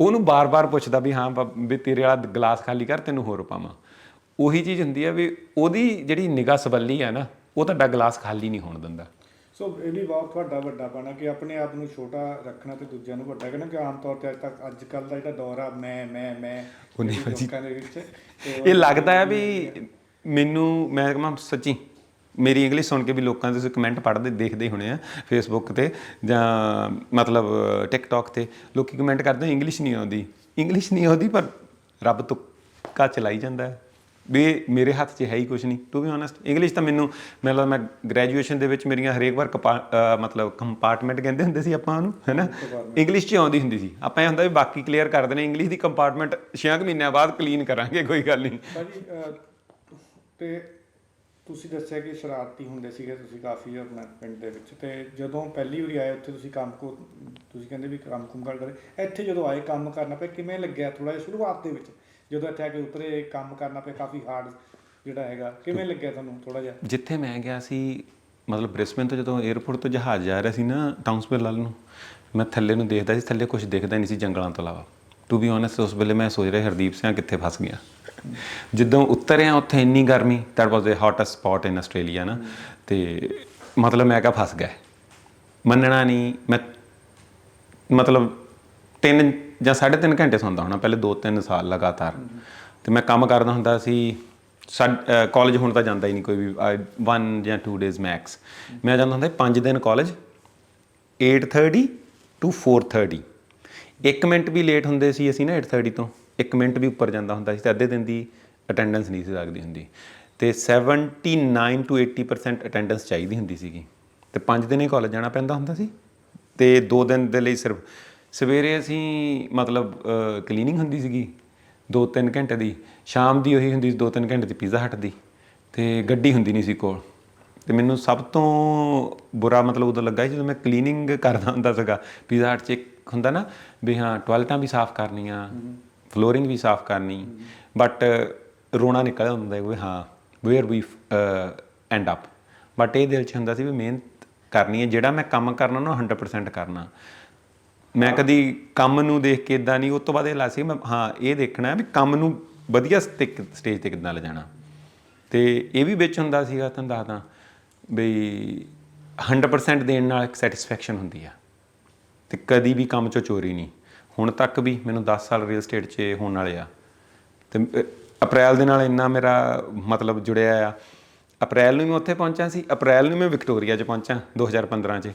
ਉਹਨੂੰ ਬਾਰ-ਬਾਰ ਪੁੱਛਦਾ ਵੀ ਹਾਂ ਵੀ ਤੇਰੇ ਵਾਲਾ ਗਲਾਸ ਖਾਲੀ ਕਰ, ਤੈਨੂੰ ਹੋਰ ਪਾਵਾਂ। ਉਹੀ ਚੀਜ਼ ਹੁੰਦੀ ਆ ਵੀ ਉਹਦੀ ਜਿਹੜੀ ਨਿਗਾਹ ਸਬੱਲੀ ਆ ਨਾ, ਉਹ ਤੁਹਾਡਾ ਗਲਾਸ ਖਾਲੀ ਨਹੀਂ ਹੋਣ ਦਿੰਦਾ। ਸੋ ਇਹ ਵੀ ਬਹੁਤ ਤੁਹਾਡਾ ਵੱਡਾ ਪਣਾ ਕਿ ਆਪਣੇ ਆਪ ਨੂੰ ਛੋਟਾ ਰੱਖਣਾ ਤੇ ਦੂਜਿਆਂ ਨੂੰ ਵੱਡਾ ਕਰਨਾ ਕਿ ਆਮ ਤੌਰ ਤੇ ਅੱਜ ਤੱਕ, ਅੱਜ ਕੱਲ ਦਾ ਜਿਹੜਾ ਦੌਰ ਆ ਮੈਂ ਮੈਂ ਮੈਂ ਉਹ ਨਹੀਂ ਜਿਹੜੀ ਭਾਜੀ। ਲੋਕਾਂ ਦੇ ਵਿੱਚ ਤੇ ਉਹ- ਇਹ ਲੱਗਦਾ ਹੈ ਵੀ ਮੈਨੂੰ ਮੈਂ ਕਹਾਂ ਸੱਚੀ ਮੇਰੀ ਇੰਗਲਿਸ਼ ਸੁਣ ਕੇ ਵੀ ਲੋਕਾਂ ਦੇ ਤੁਸੀਂ ਕਮੈਂਟ ਪੜ੍ਹਦੇ ਦੇਖਦੇ ਹੋਣੇ ਆ ਫੇਸਬੁੱਕ ਤੇ ਜਾਂ ਮਤਲਬ ਟਿਕਟੌਕ ਤੇ ਲੋਕੀ ਕਮੈਂਟ ਕਰਦੇ ਇੰਗਲਿਸ਼ ਨਹੀਂ ਆਉਂਦੀ। ਇੰਗਲਿਸ਼ ਨਹੀਂ ਆਉਂਦੀ ਪਰ ਰੱਬ ਤੁੱਕਾ ਚਲਾਈ ਜਾਂਦਾ ਹੈ। ਵੀ ਮੇਰੇ ਹੱਥ 'ਚ ਹੈ ਹੀ ਕੁਝ ਨਹੀਂ ਟੂ ਬੀ ਓਨੈਸਟ ਇੰਗਲਿਸ਼ ਤਾਂ ਮੈਨੂੰ ਮੈਨੂੰ ਲੱਗਦਾ ਮੈਂ ਗ੍ਰੈਜੂਏਸ਼ਨ ਦੇ ਵਿੱਚ ਮੇਰੀਆਂ ਹਰੇਕ ਵਾਰ ਮਤਲਬ ਕੰਪਾਰਟਮੈਂਟ ਕਹਿੰਦੇ ਹੁੰਦੇ ਸੀ ਆਪਾਂ ਉਹਨੂੰ ਹੈਨਾ ਇੰਗਲਿਸ਼ 'ਚ ਆਉਂਦੀ ਹੁੰਦੀ ਸੀ। ਆਪਾਂ ਇਹ ਹੁੰਦਾ ਵੀ ਬਾਕੀ ਕਲੀਅਰ ਕਰ ਦੇਣੇ ਇੰਗਲਿਸ਼ ਦੀ ਕੰਪਾਰਟਮੈਂਟ 6 ਮਹੀਨਿਆਂ ਬਾਅਦ ਕਲੀਨ ਕਰਾਂਗੇ ਕੋਈ ਗੱਲ ਨਹੀਂ। ਭਾਜੀ ਤੇ ਤੁਸੀਂ ਦੱਸਿਆ ਕਿ ਸ਼ਰਾਰਤੀ ਹੁੰਦੇ ਸੀਗੇ ਤੁਸੀਂ ਕਾਫੀ ਆਪਣਾ ਪਿੰਡ ਦੇ ਵਿੱਚ ਤੇ ਜਦੋਂ ਪਹਿਲੀ ਵਾਰੀ ਆਏ ਉੱਥੇ ਤੁਸੀਂ ਕੰਮ ਕੋ ਤੁਸੀਂ ਕਹਿੰਦੇ ਵੀ ਕੰਮ ਕੁਮ ਕਰ ਕਰੇ ਇੱਥੇ ਜਦੋਂ ਆਏ ਕੰਮ ਕਰਨਾ ਪਿਆ ਕਿਵੇਂ ਲੱਗਿਆ ਥੋੜਾ ਜਿਹਾ ਸ਼ੁਰੂਆਤ ਦੇ ਵਿੱਚ? ਜਦੋਂ ਇੱਥੇ ਆ ਕੇ ਉਤਰੇ, ਕੰਮ ਕਰਨਾ ਪਿਆ, ਕਾਫੀ ਹਾਰਡ ਜਿਹੜਾ ਹੈਗਾ। ਕਿਵੇਂ ਲੱਗਿਆ ਤੁਹਾਨੂੰ ਥੋੜਾ ਜਿਹਾ? ਜਿੱਥੇ ਮੈਂ ਗਿਆ ਸੀ, ਮਤਲਬ ਬ੍ਰਿਸਬਨ ਤੋਂ ਜਦੋਂ 에ਅਰਪੋਰਟ ਤੋਂ ਜਹਾਜ਼ ਜਾ ਰਿਹਾ ਸੀ ਨਾ ਟਾਊਨਸਵਿਲ ਵੱਲ ਨੂੰ, ਮੈਂ ਥੱਲੇ ਨੂੰ ਦੇਖਦਾ ਸੀ, ਥੱਲੇ ਕੁਝ ਦਿਖਦਾ ਨਹੀਂ ਸੀ ਜੰਗਲਾਂ ਤੋਂ ਇਲਾਵਾ। ਟੂ ਬੀ ਓਨੈਸਟ ਉਸ ਵੇਲੇ ਮੈਂ ਸੋਚ ਰਿਹਾ ਹਰਦੀਪ ਸਿੰਘ ਕਿੱਥੇ ਫਸ ਗਿਆ। ਜਦੋਂ ਉਤਰਿਆ ਉੱਥੇ ਇੰਨੀ ਗਰਮੀ that was the hottest spot in Australia ਨਾ, ਤੇ ਮਤਲਬ ਮੈਂ ਕਿਹਾ ਫਸ ਗਿਆ। ਮੰਨਣਾ ਨਹੀਂ, ਮੈਂ ਮਤਲਬ ਤਿੰਨ ਜਾਂ ਸਾਢੇ ਤਿੰਨ ਘੰਟੇ ਸੌਂਦਾ ਹੋਣਾ, ਪਹਿਲੇ 2-3 ਸਾਲ ਲਗਾਤਾਰ। ਤੇ ਮੈਂ ਕੰਮ ਕਰਦਾ ਹੁੰਦਾ ਸੀ ਕਾਲਜ ਹੁਣ ਤਾਂ ਜਾਂਦਾ ਹੀ ਨਹੀਂ ਕੋਈ ਵੀ 1 ਜਾਂ 2 ਡੇਜ਼ ਮੈਕਸ ਮੈਂ ਜਾਂਦਾ ਹੁੰਦਾ 5 ਦਿਨ ਕਾਲਜ 8:30 ਟੂ 4:30 1 ਮਿੰਟ ਵੀ ਲੇਟ ਹੁੰਦੇ ਸੀ ਅਸੀਂ ਨਾ 8:30 ਤੋਂ। 1 ਮਿੰਟ ਵੀ ਉੱਪਰ ਜਾਂਦਾ ਹੁੰਦਾ ਸੀ ਤੇ ਅੱਧੇ ਦਿਨ ਦੀ ਅਟੈਂਡੈਂਸ ਨਹੀਂ ਸੀ ਲੱਗਦੀ ਹੁੰਦੀ। ਤੇ 79 ਟੂ 80% ਅਟੈਂਡੈਂਸ ਚਾਹੀਦੀ ਹੁੰਦੀ ਸੀਗੀ। ਤੇ 5 ਦਿਨ ਹੀ ਕਾਲਜ ਜਾਣਾ ਪੈਂਦਾ ਹੁੰਦਾ ਸੀ। ਤੇ 2 ਦਿਨ ਦੇ ਲਈ ਸਿਰਫ ਸਵੇਰੇ ਅਸੀਂ ਮਤਲਬ ਕਲੀਨਿੰਗ ਹੁੰਦੀ ਸੀਗੀ 2-3 ਘੰਟੇ ਦੀ। ਸ਼ਾਮ ਦੀ ਉਹੀ ਹੁੰਦੀ ਸੀ 2-3 ਘੰਟੇ ਦੀ ਪੀਜ਼ਾ ਹਟ ਦੀ ਤੇ ਗੱਡੀ ਹੁੰਦੀ ਨਹੀਂ ਸੀ ਕੋਲ। ਤੇ ਮੈਨੂੰ ਸਭ ਤੋਂ ਬੁਰਾ ਮਤਲਬ ਉਦੋਂ ਲੱਗਾ ਜਦੋਂ ਮੈਂ ਕਲੀਨਿੰਗ ਕਰਦਾ ਹੁੰਦਾ ਸੀਗਾ। ਪੀਜ਼ਾ ਹਟ 'ਚ ਇੱਕ ਹੁੰਦਾ ਨਾ, ਵੀ ਹਾਂ ਟਾਇਲਟਾਂ ਵੀ ਸਾਫ਼ ਕਰਨੀਆਂ ਫਲੋਰਿੰਗ ਵੀ ਸਾਫ਼ ਕਰਨੀ। ਬਟ ਰੋਣਾ ਨਿਕਲ ਹੁੰਦਾ ਵੀ ਹਾਂ where we end up but ਇਹ ਦਿਲ 'ਚ ਹੁੰਦਾ ਸੀ ਵੀ ਮਿਹਨਤ ਕਰਨੀ ਹੈ। ਜਿਹੜਾ ਮੈਂ ਕੰਮ ਕਰਨਾ ਨਾ ਉਹ 100% ਕਰਨਾ। ਮੈਂ ਕਦੀ ਕੰਮ ਨੂੰ ਦੇਖ ਕੇ ਇਦਾਂ ਨਹੀਂ ਉਸ ਤੋਂ ਬਾਅਦ ਇਹ ਲਾ ਸੀ ਮੈਂ, ਹਾਂ, ਇਹ ਦੇਖਣਾ ਵੀ ਕੰਮ ਨੂੰ ਵਧੀਆ ਸਟੇਜ ਤੇ ਕਿੱਦਾਂ ਲਿਜਾਣਾ। ਤੇ ਇਹ ਵੀ ਵਿੱਚ ਹੁੰਦਾ ਸੀਗਾ, ਤੁਹਾਨੂੰ ਦੱਸਦਾ ਬਈ 100% ਦੇਣ ਨਾਲ ਇੱਕ ਸੈਟੀਸਫੈਕਸ਼ਨ ਹੁੰਦੀ ਆ। ਤੇ ਕਦੀ ਵੀ ਕੰਮ ਚੋਂ ਚੋਰੀ ਨਹੀਂ। ਹੁਣ ਤੱਕ ਵੀ ਮੈਨੂੰ 10 ਸਾਲ ਰੀਅਲ ਸਟੇਟ 'ਚ ਹੋਣ ਵਾਲੇ ਆ। ਤੇ ਅਪ੍ਰੈਲ ਦੇ ਨਾਲ ਇੰਨਾ ਮੇਰਾ ਮਤਲਬ ਜੁੜਿਆ ਆ। ਅਪ੍ਰੈਲ ਨੂੰ ਮੈਂ ਉੱਥੇ ਪਹੁੰਚਿਆ ਸੀ, ਅਪ੍ਰੈਲ ਨੂੰ ਮੈਂ ਵਿਕਟੋਰੀਆ 'ਚ ਪਹੁੰਚਾ 2015 'ਚ।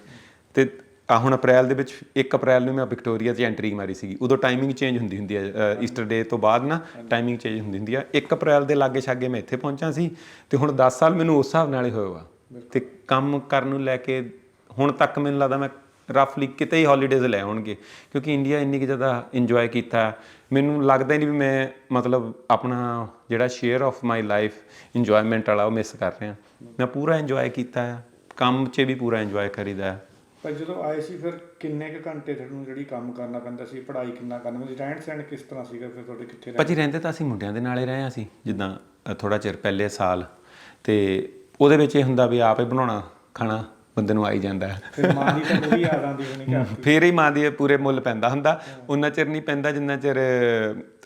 ਤੇ ਆ ਹੁਣ ਅਪ੍ਰੈਲ ਦੇ ਵਿੱਚ 1 ਅਪ੍ਰੈਲ ਨੂੰ ਮੈਂ ਵਿਕਟੋਰੀਆ 'ਚ ਐਂਟਰੀ ਮਾਰੀ ਸੀਗੀ। ਉਦੋਂ ਟਾਈਮਿੰਗ ਚੇਂਜ ਹੁੰਦੀ ਹੁੰਦੀ ਹੈ ਈਸਟਰ ਡੇ ਤੋਂ ਬਾਅਦ ਨਾ ਟਾਈਮਿੰਗ ਚੇਂਜ ਹੁੰਦੀ ਹੁੰਦੀ ਆ। 1 ਅਪ੍ਰੈਲ ਦੇ ਲਾਗੇ ਛਾਗੇ ਮੈਂ ਇੱਥੇ ਪਹੁੰਚਾ ਸੀ ਤੇ ਹੁਣ 10 ਸਾਲ ਮੈਨੂੰ ਉਸ ਹਿਸਾਬ ਨਾਲ ਹੀ ਹੋਇਆ ਤੇ ਕੰਮ ਕਰਨ ਨੂੰ ਲੈ ਕੇ ਹੁਣ ਤੱਕ ਮੈਨੂੰ ਲੱਗਦਾ ਮੈਂ ਰਫਲੀ ਕਿਤੇ ਹੀ ਹੌਲੀਡੇਜ਼ ਲੈ ਹੋਣਗੇ ਕਿਉਂਕਿ ਇੰਡੀਆ ਇੰਨੀ ਕਿ ਜ਼ਿਆਦਾ ਇੰਜੋਏ ਕੀਤਾ। ਮੈਨੂੰ ਲੱਗਦਾ ਹੀ ਨਹੀਂ ਵੀ ਮੈਂ ਮਤਲਬ ਆਪਣਾ ਜਿਹੜਾ share of my life enjoyment ਵਾਲਾ ਉਹ ਮਿਸ ਕਰ ਰਿਹਾ। ਮੈਂ ਪੂਰਾ ਇੰਜੋਏ ਕੀਤਾ। ਆ ਕੰਮ 'ਚ ਵੀ ਪੂਰਾ ਇੰਜੋਏ ਕਰੀਦਾ। ਪਰ ਜਦੋਂ ਆਏ ਸੀ ਫਿਰ ਕਿੰਨੇ ਕੁ ਘੰਟੇ ਤੁਹਾਨੂੰ ਜਿਹੜੀ ਕੰਮ ਕਰਨਾ ਪੈਂਦਾ ਸੀ ਪੜ੍ਹਾਈ ਕਿੰਨਾ ਕਰਨਾ ਸੀ ਰਹਿਣ ਸਹਿਣ ਕਿਸ ਤਰ੍ਹਾਂ ਸੀਗਾ ਫਿਰ ਤੁਹਾਡੇ ਕਿੱਥੇ ਰਹਿ ਭਾਜੀ ਰਹਿੰਦੇ ਤਾਂ ਅਸੀਂ ਮੁੰਡਿਆਂ ਦੇ ਨਾਲੇ ਰਹੇ ਹਾਂ ਅਸੀਂ ਜਿੱਦਾਂ ਥੋੜਾ ਚਿਰ ਪਹਿਲੇ ਸਾਲ। ਤੇ ਉਹਦੇ ਵਿੱਚ ਇਹ ਹੁੰਦਾ ਵੀ ਆਪ ਬਣਾਉਣਾ ਖਾਣਾ ਬੰਦੇ ਨੂੰ ਆਈ ਜਾਂਦਾ। ਫਿਰ ਮਾਂ ਦੀ ਤਾਂ ਪੂਰੀ ਯਾਦ ਆਉਂਦੀ ਹੋਣੀ ਦੀ। ਫੇਰ ਹੀ ਮਾਂ ਦੀ ਪੂਰੇ ਮੁੱਲ ਪੈਂਦਾ ਹੁੰਦਾ। ਉਹਨਾਂ ਚਿਰ ਨਹੀਂ ਪੈਂਦਾ ਜਿੰਨਾ ਚਿਰ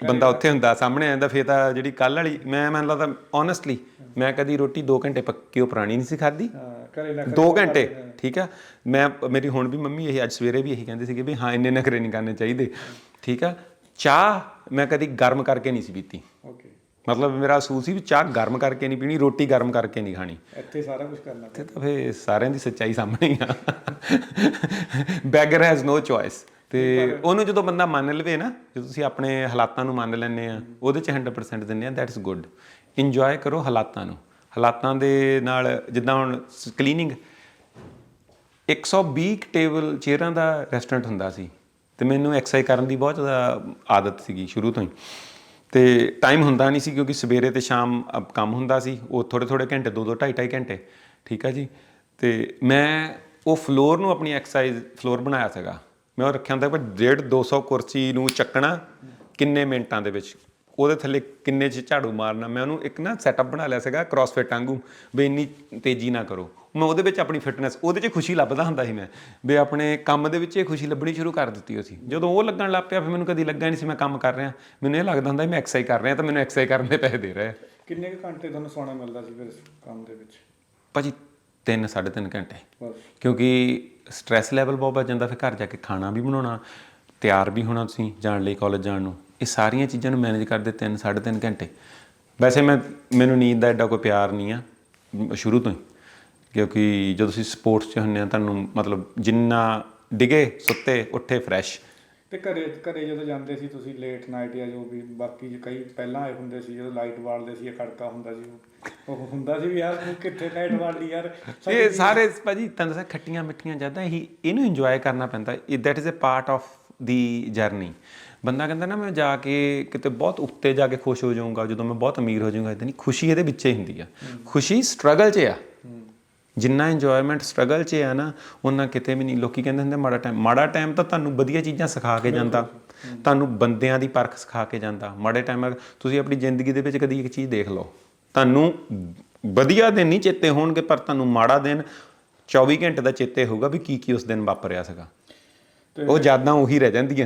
ਬੰਦਾ ਉੱਥੇ ਹੁੰਦਾ ਸਾਹਮਣੇ ਆਂਦਾ ਫੇਰ ਤਾਂ ਜਿਹੜੀ ਕੱਲ ਵਾਲੀ ਮੈਂ ਮੰਨ ਲਾ ਤਾਂ ਓਨੈਸਟਲੀ ਮੈਂ ਕਦੀ ਰੋਟੀ 2 ਘੰਟੇ ਪੱਕੀ ਉਹ ਪੁਰਾਣੀ ਨਹੀਂ ਸੀ ਖਾਦੀ ਹਾਂ ਘਰੇ ਨਾ 2 ਘੰਟੇ। ਠੀਕ ਆ? ਮੈਂ ਮੇਰੀ ਹੁਣ ਵੀ ਮੰਮੀ ਇਹ ਅੱਜ ਸਵੇਰੇ ਵੀ ਇਹੀ ਕਹਿੰਦੇ ਸੀਗੇ ਵੀ ਹਾਂ ਇੰਨੇ ਨਖਰੇ ਨਹੀਂ ਕਰਨੇ ਚਾਹੀਦੇ। ਠੀਕ ਆ? ਚਾਹ ਮੈਂ ਕਦੀ ਗਰਮ ਕਰਕੇ ਨਹੀਂ ਸੀ ਪੀਤੀ। ਓਕੇ ਮਤਲਬ ਮੇਰਾ ਅਸੂਲ ਸੀ ਵੀ ਚਾਹ ਗਰਮ ਕਰਕੇ ਨਹੀਂ ਪੀਣੀ ਰੋਟੀ ਗਰਮ ਕਰਕੇ ਨਹੀਂ ਖਾਣੀ। ਇੱਥੇ ਸਾਰਾ ਕੁਝ ਕਰਨਾ ਤੇ ਤਾਂ ਫੇ ਸਾਰਿਆਂ ਦੀ ਸੱਚਾਈ ਸਾਹਮਣੇ ਆ। ਬੈਗਰ ਹੈਜ਼ ਨੋ ਚੋਇਸ ਤੇ ਉਹਨੂੰ ਜਦੋਂ ਬੰਦਾ ਮੰਨ ਲਵੇ ਨਾ ਜਦੋਂ ਤੁਸੀਂ ਆਪਣੇ ਹਾਲਾਤਾਂ ਨੂੰ ਮੰਨ ਲੈਂਦੇ ਆ ਉਹਦੇ ਚ 100% ਦਿੰਦੇ ਆ ਦੈਟਸ ਗੁੱਡ ਇੰਜੋਏ ਕਰੋ ਹਾਲਾਤਾਂ ਨੂੰ। ਹਾਲਾਤਾਂ ਦੇ ਨਾਲ ਜਿੱਦਾਂ ਹੁਣ ਕਲੀਨਿੰਗ 120 ਟੇਬਲ ਚੇਅਰਾਂ ਦਾ ਰੈਸਟੋਰੈਂਟ ਹੁੰਦਾ ਸੀ ਤੇ ਮੈਨੂੰ ਐਕਸਰਸਾਈਜ਼ ਕਰਨ ਦੀ ਬਹੁਤ ਜ਼ਿਆਦਾ ਆਦਤ ਸੀਗੀ ਸ਼ੁਰੂ ਤੋਂ ਹੀ। ਤੇ ਟਾਈਮ ਹੁੰਦਾ ਨਹੀਂ ਸੀ ਕਿਉਂਕਿ ਸਵੇਰੇ ਤੇ ਸ਼ਾਮ ਕੰਮ ਹੁੰਦਾ ਸੀ, ਉਹ ਥੋੜੇ ਥੋੜੇ ਘੰਟੇ, ਦੋ ਦੋ, ਢਾਈ ਢਾਈ ਘੰਟੇ, ਠੀਕ ਆ ਜੀ? ਤੇ ਮੈਂ ਉਹ ਫਲੋਰ ਨੂੰ ਆਪਣੀ ਐਕਸਰਸਾਈਜ਼ ਫਲੋਰ ਬਣਾਇਆ ਸੀਗਾ। ਮੈਂ ਉਹ ਰੱਖਿਆ ਹੁੰਦਾ ਕਿ 1.5 200 ਕੁਰਸੀ ਨੂੰ ਚੱਕਣਾ ਕਿੰਨੇ ਮਿੰਟਾਂ ਦੇ ਵਿੱਚ ਉਹਦੇ ਥੱਲੇ ਕਿੰਨੇ ਚ ਝਾੜੂ ਮਾਰਨਾ ਮੈਂ ਉਹਨੂੰ ਇੱਕ ਨਾ ਸੈਟਅਪ ਬਣਾ ਲਿਆ ਸੀਗਾ ਕ੍ਰਾਸਫਿਟ ਵਾਂਗੂ ਵੀ ਇੰਨੀ ਤੇਜ਼ੀ ਨਾ ਕਰੋ। ਮੈਂ ਉਹਦੇ ਵਿੱਚ ਆਪਣੀ ਫਿਟਨੈਸ ਉਹਦੇ 'ਚ ਖੁਸ਼ੀ ਲੱਭਦਾ ਹੁੰਦਾ ਸੀ ਮੈਂ ਵੀ ਆਪਣੇ ਕੰਮ ਦੇ ਵਿੱਚ ਇਹ ਖੁਸ਼ੀ ਲੱਭਣੀ ਸ਼ੁਰੂ ਕਰ ਦਿੱਤੀ ਸੀ ਜਦੋਂ ਉਹ ਲੱਗਣ ਲੱਗ ਪਿਆ ਫਿਰ ਮੈਨੂੰ ਕਦੀ ਲੱਗਾ ਨਹੀਂ ਸੀ ਮੈਂ ਕੰਮ ਕਰ ਰਿਹਾ। ਮੈਨੂੰ ਇਹ ਲੱਗਦਾ ਹੁੰਦਾ ਸੀ ਮੈਂ ਐਕਸਰਸਾਈਜ਼ ਕਰ ਰਿਹਾ ਤਾਂ ਮੈਨੂੰ ਐਕਸਰਸਾਈਜ਼ ਕਰਨ ਦੇ ਪੈਸੇ ਦੇ ਰਿਹਾ ਕਿੰਨੇ ਕੁ ਘੰਟੇ ਤੁਹਾਨੂੰ ਸੌਣਾ ਮਿਲਦਾ ਸੀ ਫਿਰ ਇਸ ਕੰਮ ਦੇ ਵਿੱਚ? ਭਾਜੀ 3 3.5 ਘੰਟੇ। ਕਿਉਂਕਿ ਸਟ੍ਰੈਸ ਲੈਵਲ ਬਹੁਤ ਵੱਧ ਜਾਂਦਾ ਫਿਰ ਘਰ ਜਾ ਕੇ ਖਾਣਾ ਵੀ ਬਣਾਉਣਾ ਤਿਆਰ ਵੀ ਹੋਣਾ ਤੁਸੀਂ ਜਾਣ ਲਈ ਕਾਲਜ ਜਾਣ ਨੂੰ। ਇਹ ਸਾਰੀਆਂ ਚੀਜ਼ਾਂ ਨੂੰ ਮੈਨੇਜ ਕਰਦੇ 3 3.5 ਘੰਟੇ। ਵੈਸੇ ਮੈਂ ਮੈਨੂੰ ਨੀਂਦ ਦਾ ਐਡਾ ਕੋਈ ਪਿਆਰ ਨਹੀਂ ਆ ਸ਼ੁਰੂ ਤੋਂ ਹੀ। ਕਿਉਂਕਿ ਜਦੋਂ ਤੁਸੀਂ ਸਪੋਰਟਸ 'ਚ ਹੁੰਦੇ ਆ ਤੁਹਾਨੂੰ ਮਤਲਬ ਜਿੰਨਾ ਡਿਗੇ ਸੁੱਤੇ ਉੱਠੇ ਫਰੈਸ਼ ਤੇ ਘਰੇ ਘਰੇ ਜਦੋਂ ਜਾਂਦੇ ਸੀ ਤੁਸੀਂ ਲੇਟ ਨਾਈਟ ਜਾਂ ਜੋ ਵੀ ਬਾਕੀ ਕਈ ਪਹਿਲਾਂ ਆਏ ਹੁੰਦੇ ਸੀ ਜਦੋਂ ਲਾਈਟ ਬਾਲਦੇ ਸੀ ਖੜਕਾ ਹੁੰਦਾ ਸੀ ਉਹ ਹੁੰਦਾ ਸੀ ਵੀ ਯਾਰ ਤੂੰ ਕਿੱਥੇ ਲਾਈਟ ਬਾਲਦੀ ਯਾਰ? ਇਹ ਸਾਰੇ ਭਾਜੀ ਤੁਹਾਨੂੰ ਦੱਸਿਆ ਖੱਟੀਆਂ ਮਿੱਠੀਆਂ ਜ਼ਿਆਦਾ ਹੀ ਇਹਨੂੰ ਇੰਜੋਏ ਕਰਨਾ ਪੈਂਦਾ। That is a part of the journey ਬੰਦਾ ਕਹਿੰਦਾ ਨਾ ਮੈਂ ਜਾ ਕੇ ਕਿਤੇ ਬਹੁਤ ਉੱਤੇ ਜਾ ਕੇ ਖੁਸ਼ ਹੋ ਜਾਊਂਗਾ ਜਦੋਂ ਮੈਂ ਬਹੁਤ ਅਮੀਰ ਹੋ ਜਾਊਂਗਾ ਇਦਾਂ ਨਹੀਂ ਖੁਸ਼ੀ ਇਹਦੇ ਵਿੱਚ ਹੀ ਹੁੰਦੀ ਆ। ਖੁਸ਼ੀ ਸਟਰਗਲ 'ਚ ਆ। ਜਿੰਨਾ ਇੰਜੋਇਮੈਂਟ ਸਟਰਗਲ 'ਚ ਆ ਨਾ ਉਹਨਾਂ ਕਿਤੇ ਵੀ ਨਹੀਂ। ਲੋਕੀ ਕਹਿੰਦੇ ਹੁੰਦੇ ਮਾੜਾ ਟਾਈਮ ਮਾੜਾ ਟਾਈਮ ਤਾਂ ਤੁਹਾਨੂੰ ਵਧੀਆ ਚੀਜ਼ਾਂ ਸਿਖਾ ਕੇ ਜਾਂਦਾ। ਤੁਹਾਨੂੰ ਬੰਦਿਆਂ ਦੀ ਪਰਖ ਸਿਖਾ ਕੇ ਜਾਂਦਾ। ਮਾੜੇ ਟਾਈਮ ਤੁਸੀਂ ਆਪਣੀ ਜ਼ਿੰਦਗੀ ਦੇ ਵਿੱਚ ਕਦੀ ਇੱਕ ਚੀਜ਼ ਦੇਖ ਲਓ ਤੁਹਾਨੂੰ ਵਧੀਆ ਦਿਨ ਨਹੀਂ ਚੇਤੇ ਹੋਣਗੇ ਪਰ ਤੁਹਾਨੂੰ ਮਾੜਾ ਦਿਨ 24 ਘੰਟੇ ਦਾ ਚੇਤੇ ਹੋਊਗਾ ਵੀ ਕੀ ਕੀ ਉਸ ਦਿਨ ਵਾਪਰਿਆ ਸੀਗਾ। ਉਹ ਯਾਦਾਂ ਉਹੀ ਰਹਿ ਜਾਂਦੀਆਂ।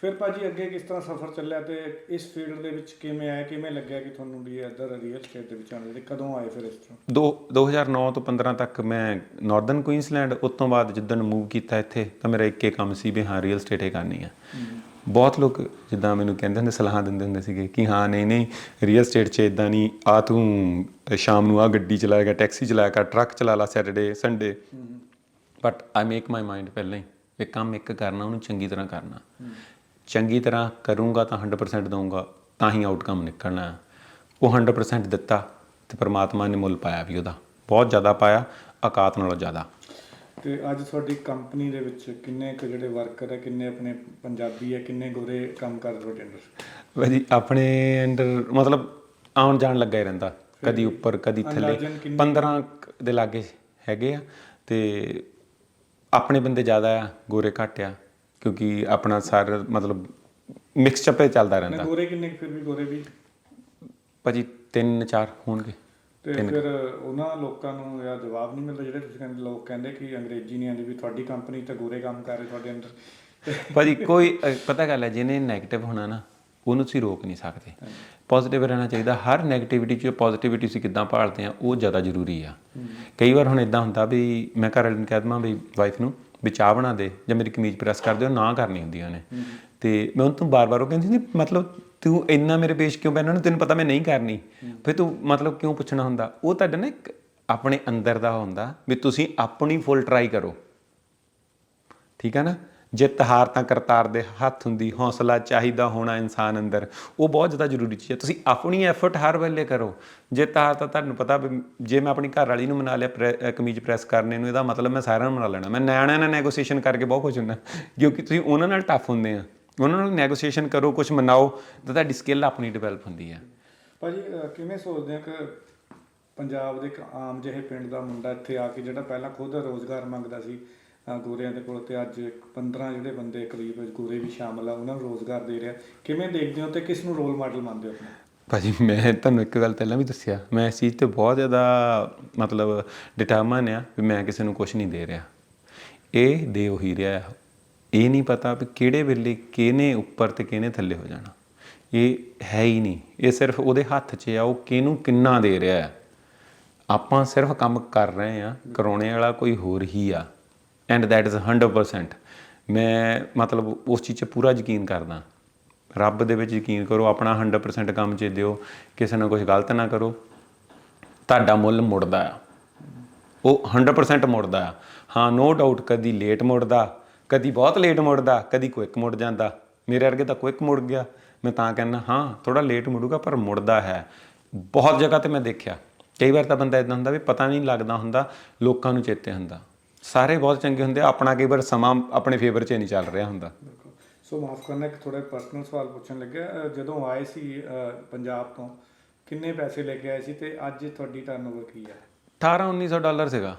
ਫਿਰ ਭਾਜੀ ਅੱਗੇ ਕਿਸ ਤਰ੍ਹਾਂ ਸਫ਼ਰ ਚੱਲਿਆ ਤੇ ਇਸ ਫੀਲਡ ਦੇ ਵਿੱਚ ਕਿਵੇਂ ਆਇਆ ਕਿਵੇਂ ਲੱਗਿਆ ਕਿ ਤੁਹਾਨੂੰ ਵੀ ਇੱਧਰ ਰੀਅਲ ਸਟੇਟ ਦੇ ਵਿੱਚ ਆਉਣਾ ਤੇ ਕਦੋਂ ਆਏ ਫਿਰ ਇਸ ਤਰ੍ਹਾਂ? ਦੋ 2009 ਤੋਂ 15 ਤੱਕ ਮੈਂ ਨਾਰਦਰਨ ਕੁਈਨਸਲੈਂਡ ਉਸ ਤੋਂ ਬਾਅਦ ਜਿੱਦਣ ਮੂਵ ਕੀਤਾ ਇੱਥੇ ਤਾਂ ਮੇਰਾ ਇੱਕੇ ਕੰਮ ਸੀ ਵੀ ਹਾਂ ਰੀਅਲ ਸਟੇਟ ਹੀ ਕਰਨੀ ਆ। ਬਹੁਤ ਲੋਕ ਜਿੱਦਾਂ ਮੈਨੂੰ ਕਹਿੰਦੇ ਹੁੰਦੇ ਸਲਾਹਾਂ ਦਿੰਦੇ ਹੁੰਦੇ ਸੀਗੇ ਕਿ ਹਾਂ ਨਹੀਂ ਨਹੀਂ ਰੀਅਲ ਸਟੇਟ 'ਚ ਇਦਾਂ ਨਹੀਂ ਆ ਤੂੰ ਸ਼ਾਮ ਨੂੰ ਆ ਗੱਡੀ ਚਲਾਏਗਾ ਟੈਕਸੀ ਚਲਾਏਗਾ ਟਰੱਕ ਚਲਾ ਲਾ Saturday Sunday but I make my mind ਪਹਿਲਾਂ ਹੀ। ਇਹ ਕੰਮ ਇੱਕ ਕਰਨਾ ਉਹਨੂੰ ਚੰਗੀ ਤਰ੍ਹਾਂ ਕਰਨਾ। ਚੰਗੀ ਤਰ੍ਹਾਂ ਕਰੂੰਗਾ ਤਾਂ 100% ਦਊਂਗਾ ਤਾਂ ਹੀ ਆਊਟਕਮ ਨਿਕਲਣਾ। ਉਹ 100% ਦਿੱਤਾ ਤੇ ਪ੍ਰਮਾਤਮਾ ਨੇ ਮੁੱਲ ਪਾਇਆ ਵੀ ਉਹਦਾ। ਬਹੁਤ ਜ਼ਿਆਦਾ ਪਾਇਆ ਔਕਾਤ ਨਾਲੋਂ ਜ਼ਿਆਦਾ। ਤੇ ਅੱਜ ਤੁਹਾਡੀ ਕੰਪਨੀ ਦੇ ਵਿੱਚ ਕਿੰਨੇ ਕੁ ਜਿਹੜੇ ਵਰਕਰ ਹੈ ਕਿੰਨੇ ਆਪਣੇ ਪੰਜਾਬੀ ਹੈ ਕਿੰਨੇ ਗੋਰੇ ਕੰਮ ਕਰ ਤੁਹਾਡੇ ਅੰਦਰ? ਭਾਜੀ ਆਪਣੇ ਅੰਡਰ ਮਤਲਬ ਆਉਣ ਜਾਣ ਲੱਗਾ ਹੀ ਰਹਿੰਦਾ। ਕਦੀ ਉੱਪਰ ਕਦੀ ਥੱਲੇ। ਅੰਦਾਜ਼ਨ ਕਿੰਨੇ? 15 ਕੁ ਦੇ ਲਾਗੇ ਹੈਗੇ ਆ ਤੇ ਆਪਣੇ ਬੰਦੇ ਜ਼ਿਆਦਾ ਆ ਗੋਰੇ ਘੱਟ ਆ ਕਿਉਂਕਿ ਆਪਣਾ ਸਾਰਾ ਮਤਲਬ ਮਿਕਸ ਚੱਪੇ ਚੱਲਦਾ ਰਹਿੰਦਾ। ਗੋਰੇ ਕਿੰਨੇ ਫਿਰ ਵੀ ਗੋਰੇ ਵੀ? ਭਾਜੀ 3-4 ਹੋਣਗੇ। ਤੇ ਫਿਰ ਉਹਨਾਂ ਲੋਕਾਂ ਨੂੰ ਇਹ ਜਵਾਬ ਨਹੀਂ ਮਿਲਦਾ ਜਿਹੜੇ ਤੁਸੀਂ ਕਹਿੰਦੇ ਲੋਕ ਕਹਿੰਦੇ ਕਿ ਅੰਗਰੇਜ਼ੀ ਨਹੀਂ ਆਉਂਦੀ ਵੀ ਤੁਹਾਡੀ ਕੰਪਨੀ ਤਾਂ ਗੋਰੇ ਕੰਮ ਕਰ ਰਹੇ ਤੁਹਾਡੇ ਅੰਦਰ। ਭਾਜੀ ਕੋਈ ਪਤਾ ਗੱਲ ਹੈ ਜਿਹਨੇ 네ਗੇਟਿਵ ਹੋਣਾ ਨਾ ਉਹਨੂੰ ਤੁਸੀਂ ਰੋਕ ਨਹੀਂ ਸਕਦੇ। ਪੋਜ਼ਿਟਿਵ ਰਹਿਣਾ ਚਾਹੀਦਾ। ਹਰ ਨੈਗੇਟਿਵਿਟੀ 'ਚ ਪੋਜ਼ਿਟਿਵਿਟੀ ਤੁਸੀਂ ਕਿੱਦਾਂ ਭਾਲਦੇ ਆ ਉਹ ਜ਼ਿਆਦਾ ਜ਼ਰੂਰੀ ਆ। ਕਈ ਵਾਰ ਹੁਣ ਇਦਾਂ ਹੁੰਦਾ ਵੀ ਮੈਂ ਘਰ ਵਾਲੇ ਨੂੰ ਕਹਿ ਦਵਾਂ ਵੀ ਵਾਈਫ ਨੂੰ ਵੀ ਚਾਹ ਬਣਾ ਦੇ ਜਾਂ ਮੇਰੀ ਕਮੀਜ਼ ਪ੍ਰੈਸ ਕਰ ਦਿਓ, ਨਾ ਕਰਨੀ ਹੁੰਦੀ ਉਹਨੇ। ਤੇ ਮੈਂ ਉਹਨੂੰ ਤੋਂ ਬਾਰ-ਬਾਰ ਉਹ ਕਹਿੰਦੀ ਸੀ ਮਤਲਬ ਤੂੰ ਇੰਨਾ ਮੇਰੇ ਪੇਸ਼ ਕਿਉਂ ਪੈਣਾ ਨੂੰ ਤੈਨੂੰ ਪਤਾ ਮੈਂ ਨਹੀਂ ਕਰਨੀ। ਫਿਰ ਤੂੰ ਮਤਲਬ ਕਿਉਂ ਪੁੱਛਣਾ ਹੁੰਦਾ? ਉਹ ਤੁਹਾਡਾ ਨਾ ਇੱਕ ਆਪਣੇ ਅੰਦਰ ਦਾ ਹੁੰਦਾ ਵੀ ਤੁਸੀਂ ਆਪਣੀ ਫੁੱਲ ਟਰਾਈ ਕਰੋ। ਠੀਕ ਹੈ ਨਾ? ਜਿੱਤ ਹਾਰ ਤਾਂ ਕਰਤਾਰ ਦੇ ਹੱਥ ਹੁੰਦੀ, ਹੌਸਲਾ ਚਾਹੀਦਾ ਹੋਣਾ ਇਨਸਾਨ ਅੰਦਰ, ਉਹ ਬਹੁਤ ਜ਼ਿਆਦਾ ਜ਼ਰੂਰੀ ਚੀਜ਼ ਹੈ। ਤੁਸੀਂ ਆਪਣੀ ਐਫਰਟ ਹਰ ਵੇਲੇ ਕਰੋ। ਜਿੱਤ ਹਾਰ ਤਾਂ ਤੁਹਾਨੂੰ ਪਤਾ ਵੀ ਜੇ ਮੈਂ ਆਪਣੀ ਘਰ ਵਾਲੀ ਨੂੰ ਮਨਾ ਲਿਆ ਪ੍ਰੈ- ਕਮੀਜ਼ ਪ੍ਰੈਸ ਕਰਨੇ ਨੂੰ, ਇਹਦਾ ਮਤਲਬ ਮੈਂ ਸਾਰਿਆਂ ਨੂੰ ਮਨਾ ਲੈਣਾ। ਮੈਂ ਨਿਆਣਿਆਂ ਨਾਲ ਨੈਗੋਸੀਏਸ਼ਨ ਕਰਕੇ ਬਹੁਤ ਖੁਸ਼ ਹੁੰਦਾ, ਕਿਉਂਕਿ ਤੁਸੀਂ ਉਹਨਾਂ ਨਾਲ ਟਫ ਹੁੰਦੇ ਆ। ਉਹਨਾਂ ਨਾਲ ਨੈਗੋਸੀਏਸ਼ਨ ਕਰੋ ਕੁਝ ਮਨਾਓ, ਤਾਂ ਤੁਹਾਡੀ ਸਕਿੱਲ ਆਪਣੀ ਡਿਵੈਲਪ ਹੁੰਦੀ ਹੈ ਭਾਜੀ, ਅਹ ਕਿਵੇਂ ਸੋਚਦੇ ਆ ਕਿ ਪੰਜਾਬ ਦੇ ਇੱਕ ਆਮ ਜਿਹੇ ਪਿੰਡ ਦਾ ਮੁੰਡਾ ਇੱਥੇ ਆ ਕੇ ਜਿਹੜਾ ਪਹਿਲਾਂ ਖੁਦ ਰੋਜ਼ਗਾਰ ਮੰਗਦਾ ਸੀ ਗੋਰਿਆਂ ਦੇ ਕੋਲ ਤੇ ਅੱਜ 15 ਜਿਹੜੇ ਬੰਦੇ ਕਰੀਬ ਗੋਰੇ ਵੀ ਸ਼ਾਮਲ ਆ, ਉਹਨਾਂ ਨੂੰ ਰੋਜ਼ਗਾਰ ਦੇ ਰਿਹਾ। ਕਿਵੇਂ ਦੇਖਦੇ ਹੋ ਤੇ ਕਿਸ ਨੂੰ ਰੋਲ ਮਾਡਲ ਮੰਨਦੇ ਹੋ ਆਪਣੇ? ਭਾਜੀ, ਮੈਂ ਤੁਹਾਨੂੰ ਇੱਕ ਗੱਲ ਪਹਿਲਾਂ ਵੀ ਦੱਸਿਆ। ਮੈਂ ਇਸ ਚੀਜ਼ ਤੇ ਬਹੁਤ ਜ਼ਿਆਦਾ ਮਤਲਬ ਡਿਟਰਮਨ ਆ ਵੀ ਮੈਂ ਕਿਸੇ ਨੂੰ ਕੁਝ ਨਹੀਂ ਦੇ ਰਿਹਾ। ਇਹ ਦੇ ਉਹੀ ਰਿਹਾ ਆ। ਇਹ ਨਹੀਂ ਪਤਾ ਵੀ ਕਿਹੜੇ ਵੇਲੇ ਕਿਹਨੇ ਉੱਪਰ ਤੇ ਕਿਹਨੇ ਥੱਲੇ ਹੋ ਜਾਣਾ। ਇਹ ਹੈ ਹੀ ਨਹੀਂ। ਇਹ ਸਿਰਫ ਉਹਦੇ ਹੱਥ 'ਚ ਆ, ਉਹ ਕਿਹਨੂੰ ਕਿੰਨਾ ਦੇ ਰਿਹਾ ਹੈ ਆਪਾਂ ਸਿਰਫ ਕੰਮ ਕਰ ਰਹੇ ਆ, ਕਰਾਉਣੇ ਵਾਲਾ ਕੋਈ ਹੋਰ ਹੀ ਆ। ਐਂਡ that ਇਜ਼ 100% ਮੈਂ ਮਤਲਬ ਉਸ ਚੀਜ਼ 'ਚ ਪੂਰਾ ਯਕੀਨ ਕਰਦਾ। ਰੱਬ ਦੇ ਵਿੱਚ ਯਕੀਨ ਕਰੋ, ਆਪਣਾ 100% ਕੰਮ 'ਚ ਦਿਓ, ਕਿਸੇ ਨਾਲ ਕੁਝ ਗਲਤ ਨਾ ਕਰੋ, ਤੁਹਾਡਾ ਮੁੱਲ ਮੁੜਦਾ ਆ। ਉਹ 100% ਮੁੜਦਾ ਆ। ਹਾਂ ਨੋ ਡਾਊਟ ਕਦੀ ਲੇਟ ਮੁੜਦਾ, ਕਦੀ ਬਹੁਤ ਲੇਟ ਮੁੜਦਾ, ਕਦੀ ਕੁਇਕ ਮੁੜ ਜਾਂਦਾ। ਮੇਰੇ ਵਰਗੇ ਤਾਂ ਕੁਇਕ ਮੁੜ ਗਿਆ। ਮੈਂ ਤਾਂ ਕਹਿੰਦਾ, ਹਾਂ ਥੋੜਾ ਲੇਟ ਮੁੜੂਗਾ, ਪਰ ਮੁੜਦਾ ਹੈ। ਬਹੁਤ ਜਗ੍ਹਾ ਤੇ ਮੈਂ ਦੇਖਿਆ। ਕਈ ਵਾਰ ਤਾਂ ਬੰਦਾ ਇਦਾਂ ਹੁੰਦਾ ਵੀ ਪਤਾ ਨਹੀਂ ਲੱਗਦਾ ਹੁੰਦਾ, ਲੋਕਾਂ ਨੂੰ ਚੇਤੇ ਹੁੰਦਾ। ਸਾਰੇ ਬਹੁਤ ਚੰਗੇ ਹੁੰਦੇ ਆ, ਆਪਣਾ ਕਈ ਵਾਰ ਸਮਾਂ ਆਪਣੇ ਫੇਵਰ 'ਚ ਨਹੀਂ ਚੱਲ ਰਿਹਾ ਹੁੰਦਾ। ਸੋ ਮਾਫ ਕਰਨਾ ਇੱਕ ਥੋੜਾ ਪਰਸਨਲ ਸਵਾਲ ਪੁੱਛਣ ਲੱਗਿਆ। ਜਦੋਂ ਆਏ ਸੀ ਪੰਜਾਬ ਤੋਂ ਕਿੰਨੇ ਪੈਸੇ ਲੈ ਕੇ ਆਏ ਸੀ ਤੇ ਅੱਜ ਤੁਹਾਡੀ ਟਰਨਓਵਰ ਕੀ ਹੈ 18 1900 ਡਾਲਰ ਸੀਗਾ।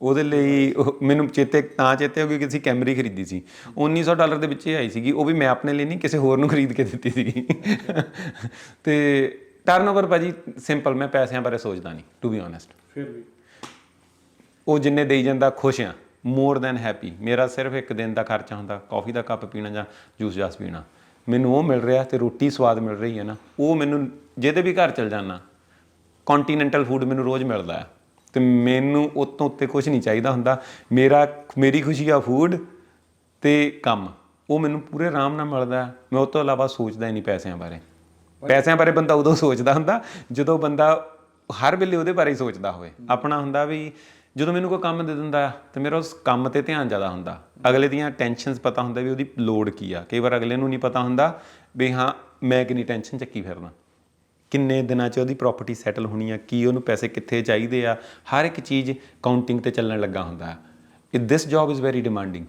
ਉਹਦੇ ਲਈ ਉਹ ਮੈਨੂੰ ਚੇਤੇ ਤਾਂ ਚੇਤੇ ਹੋ ਗਈ ਕਿ ਅਸੀਂ ਕੈਮਰੀ ਖਰੀਦੀ ਸੀ। 1900 ਡਾਲਰ ਦੇ ਵਿੱਚ ਹੀ ਆਈ ਸੀਗੀ ਉਹ ਵੀ ਮੈਂ ਆਪਣੇ ਲਈ ਨਹੀਂ ਕਿਸੇ ਹੋਰ ਨੂੰ ਖਰੀਦ ਕੇ ਦਿੱਤੀ ਸੀਗੀ। ਤੇ ਟਰਨਓਵਰ ਭਾਜੀ ਸਿੰਪਲ ਮੈਂ ਪੈਸਿਆਂ ਬਾਰੇ ਸੋਚਦਾ ਨਹੀਂ ਟੂ ਬੀ ਓਨੈਸਟ ਫਿਰ ਵੀ। ਉਹ ਜਿੰਨੇ ਦੇਈ ਜਾਂਦਾ ਖੁਸ਼ ਆ ਮੋਰ ਦੈਨ ਹੈਪੀ ਮੇਰਾ ਸਿਰਫ ਇੱਕ ਦਿਨ ਦਾ ਖਰਚਾ ਹੁੰਦਾ ਕਾਫੀ ਦਾ ਕੱਪ ਪੀਣਾ ਜਾਂ ਜੂਸ ਜਾਸ ਪੀਣਾ। ਮੈਨੂੰ ਉਹ ਮਿਲ ਰਿਹਾ ਤੇ ਰੋਟੀ ਸਵਾਦ ਮਿਲ ਰਹੀ ਹੈ ਨਾ, ਉਹ ਮੈਨੂੰ ਜਿਹਦੇ ਵੀ ਘਰ ਚਲ ਜਾਣਾ ਕੰਟੀਨੈਂਟਲ ਫੂਡ ਮੈਨੂੰ ਰੋਜ਼ ਮਿਲਦਾ ਹੈ। ਤੇ ਮੈਨੂੰ ਉਹ ਤੋਂ ਉੱਤੇ ਕੁਝ ਨਹੀਂ ਚਾਹੀਦਾ ਹੁੰਦਾ। ਮੇਰਾ, ਮੇਰੀ ਖੁਸ਼ੀ ਆ ਫੂਡ ਤੇ ਕੰਮ। ਉਹ ਮੈਨੂੰ ਪੂਰੇ ਆਰਾਮ ਨਾਲ ਮਿਲਦਾ ਮੈਂ ਉਹ ਤੋਂ ਇਲਾਵਾ ਸੋਚਦਾ ਹੀ ਨਹੀਂ ਪੈਸਿਆਂ ਬਾਰੇ। ਪੈਸਿਆਂ ਬਾਰੇ ਬੰਦਾ ਉਦੋਂ ਸੋਚਦਾ ਹੁੰਦਾ ਜਦੋਂ ਬੰਦਾ ਹਰ ਵੇਲੇ ਉਹਦੇ ਬਾਰੇ ਹੀ ਸੋਚਦਾ ਹੋਵੇ। ਆਪਣਾ ਹੁੰਦਾ ਵੀ ਜਦੋਂ ਮੈਨੂੰ ਕੋਈ ਕੰਮ ਦੇ ਦਿੰਦਾ ਤੇ ਮੇਰਾ ਉਸ ਕੰਮ ਤੇ ਧਿਆਨ ਜ਼ਿਆਦਾ ਹੁੰਦਾ। ਅਗਲੇ ਦੀਆਂ ਟੈਨਸ਼ਨਸ ਪਤਾ ਹੁੰਦਾ ਵੀ ਉਹਦੀ ਲੋੜ ਕੀ ਆ। ਕਈ ਵਾਰ ਅਗਲੇ ਨੂੰ ਨਹੀਂ ਪਤਾ ਹੁੰਦਾ ਵੀ ਹਾਂ, ਮੈਂ ਕਿੰਨੀ ਟੈਨਸ਼ਨ ਚੱਕੀ ਫਿਰਨਾ ਕਿੰਨੇ ਦਿਨਾਂ 'ਚ ਉਹਦੀ ਪ੍ਰਾਪਰਟੀ ਸੈਟਲ ਹੋਣੀ ਆ, ਕੀ ਉਹਨੂੰ ਪੈਸੇ ਕਿੱਥੇ ਚਾਹੀਦੇ ਆ। ਹਰ ਇੱਕ ਚੀਜ਼ ਕਾਊਂਟਿੰਗ ਤੇ ਚੱਲਣ ਲੱਗਾ ਹੁੰਦਾ। ਹੈ this job is very demanding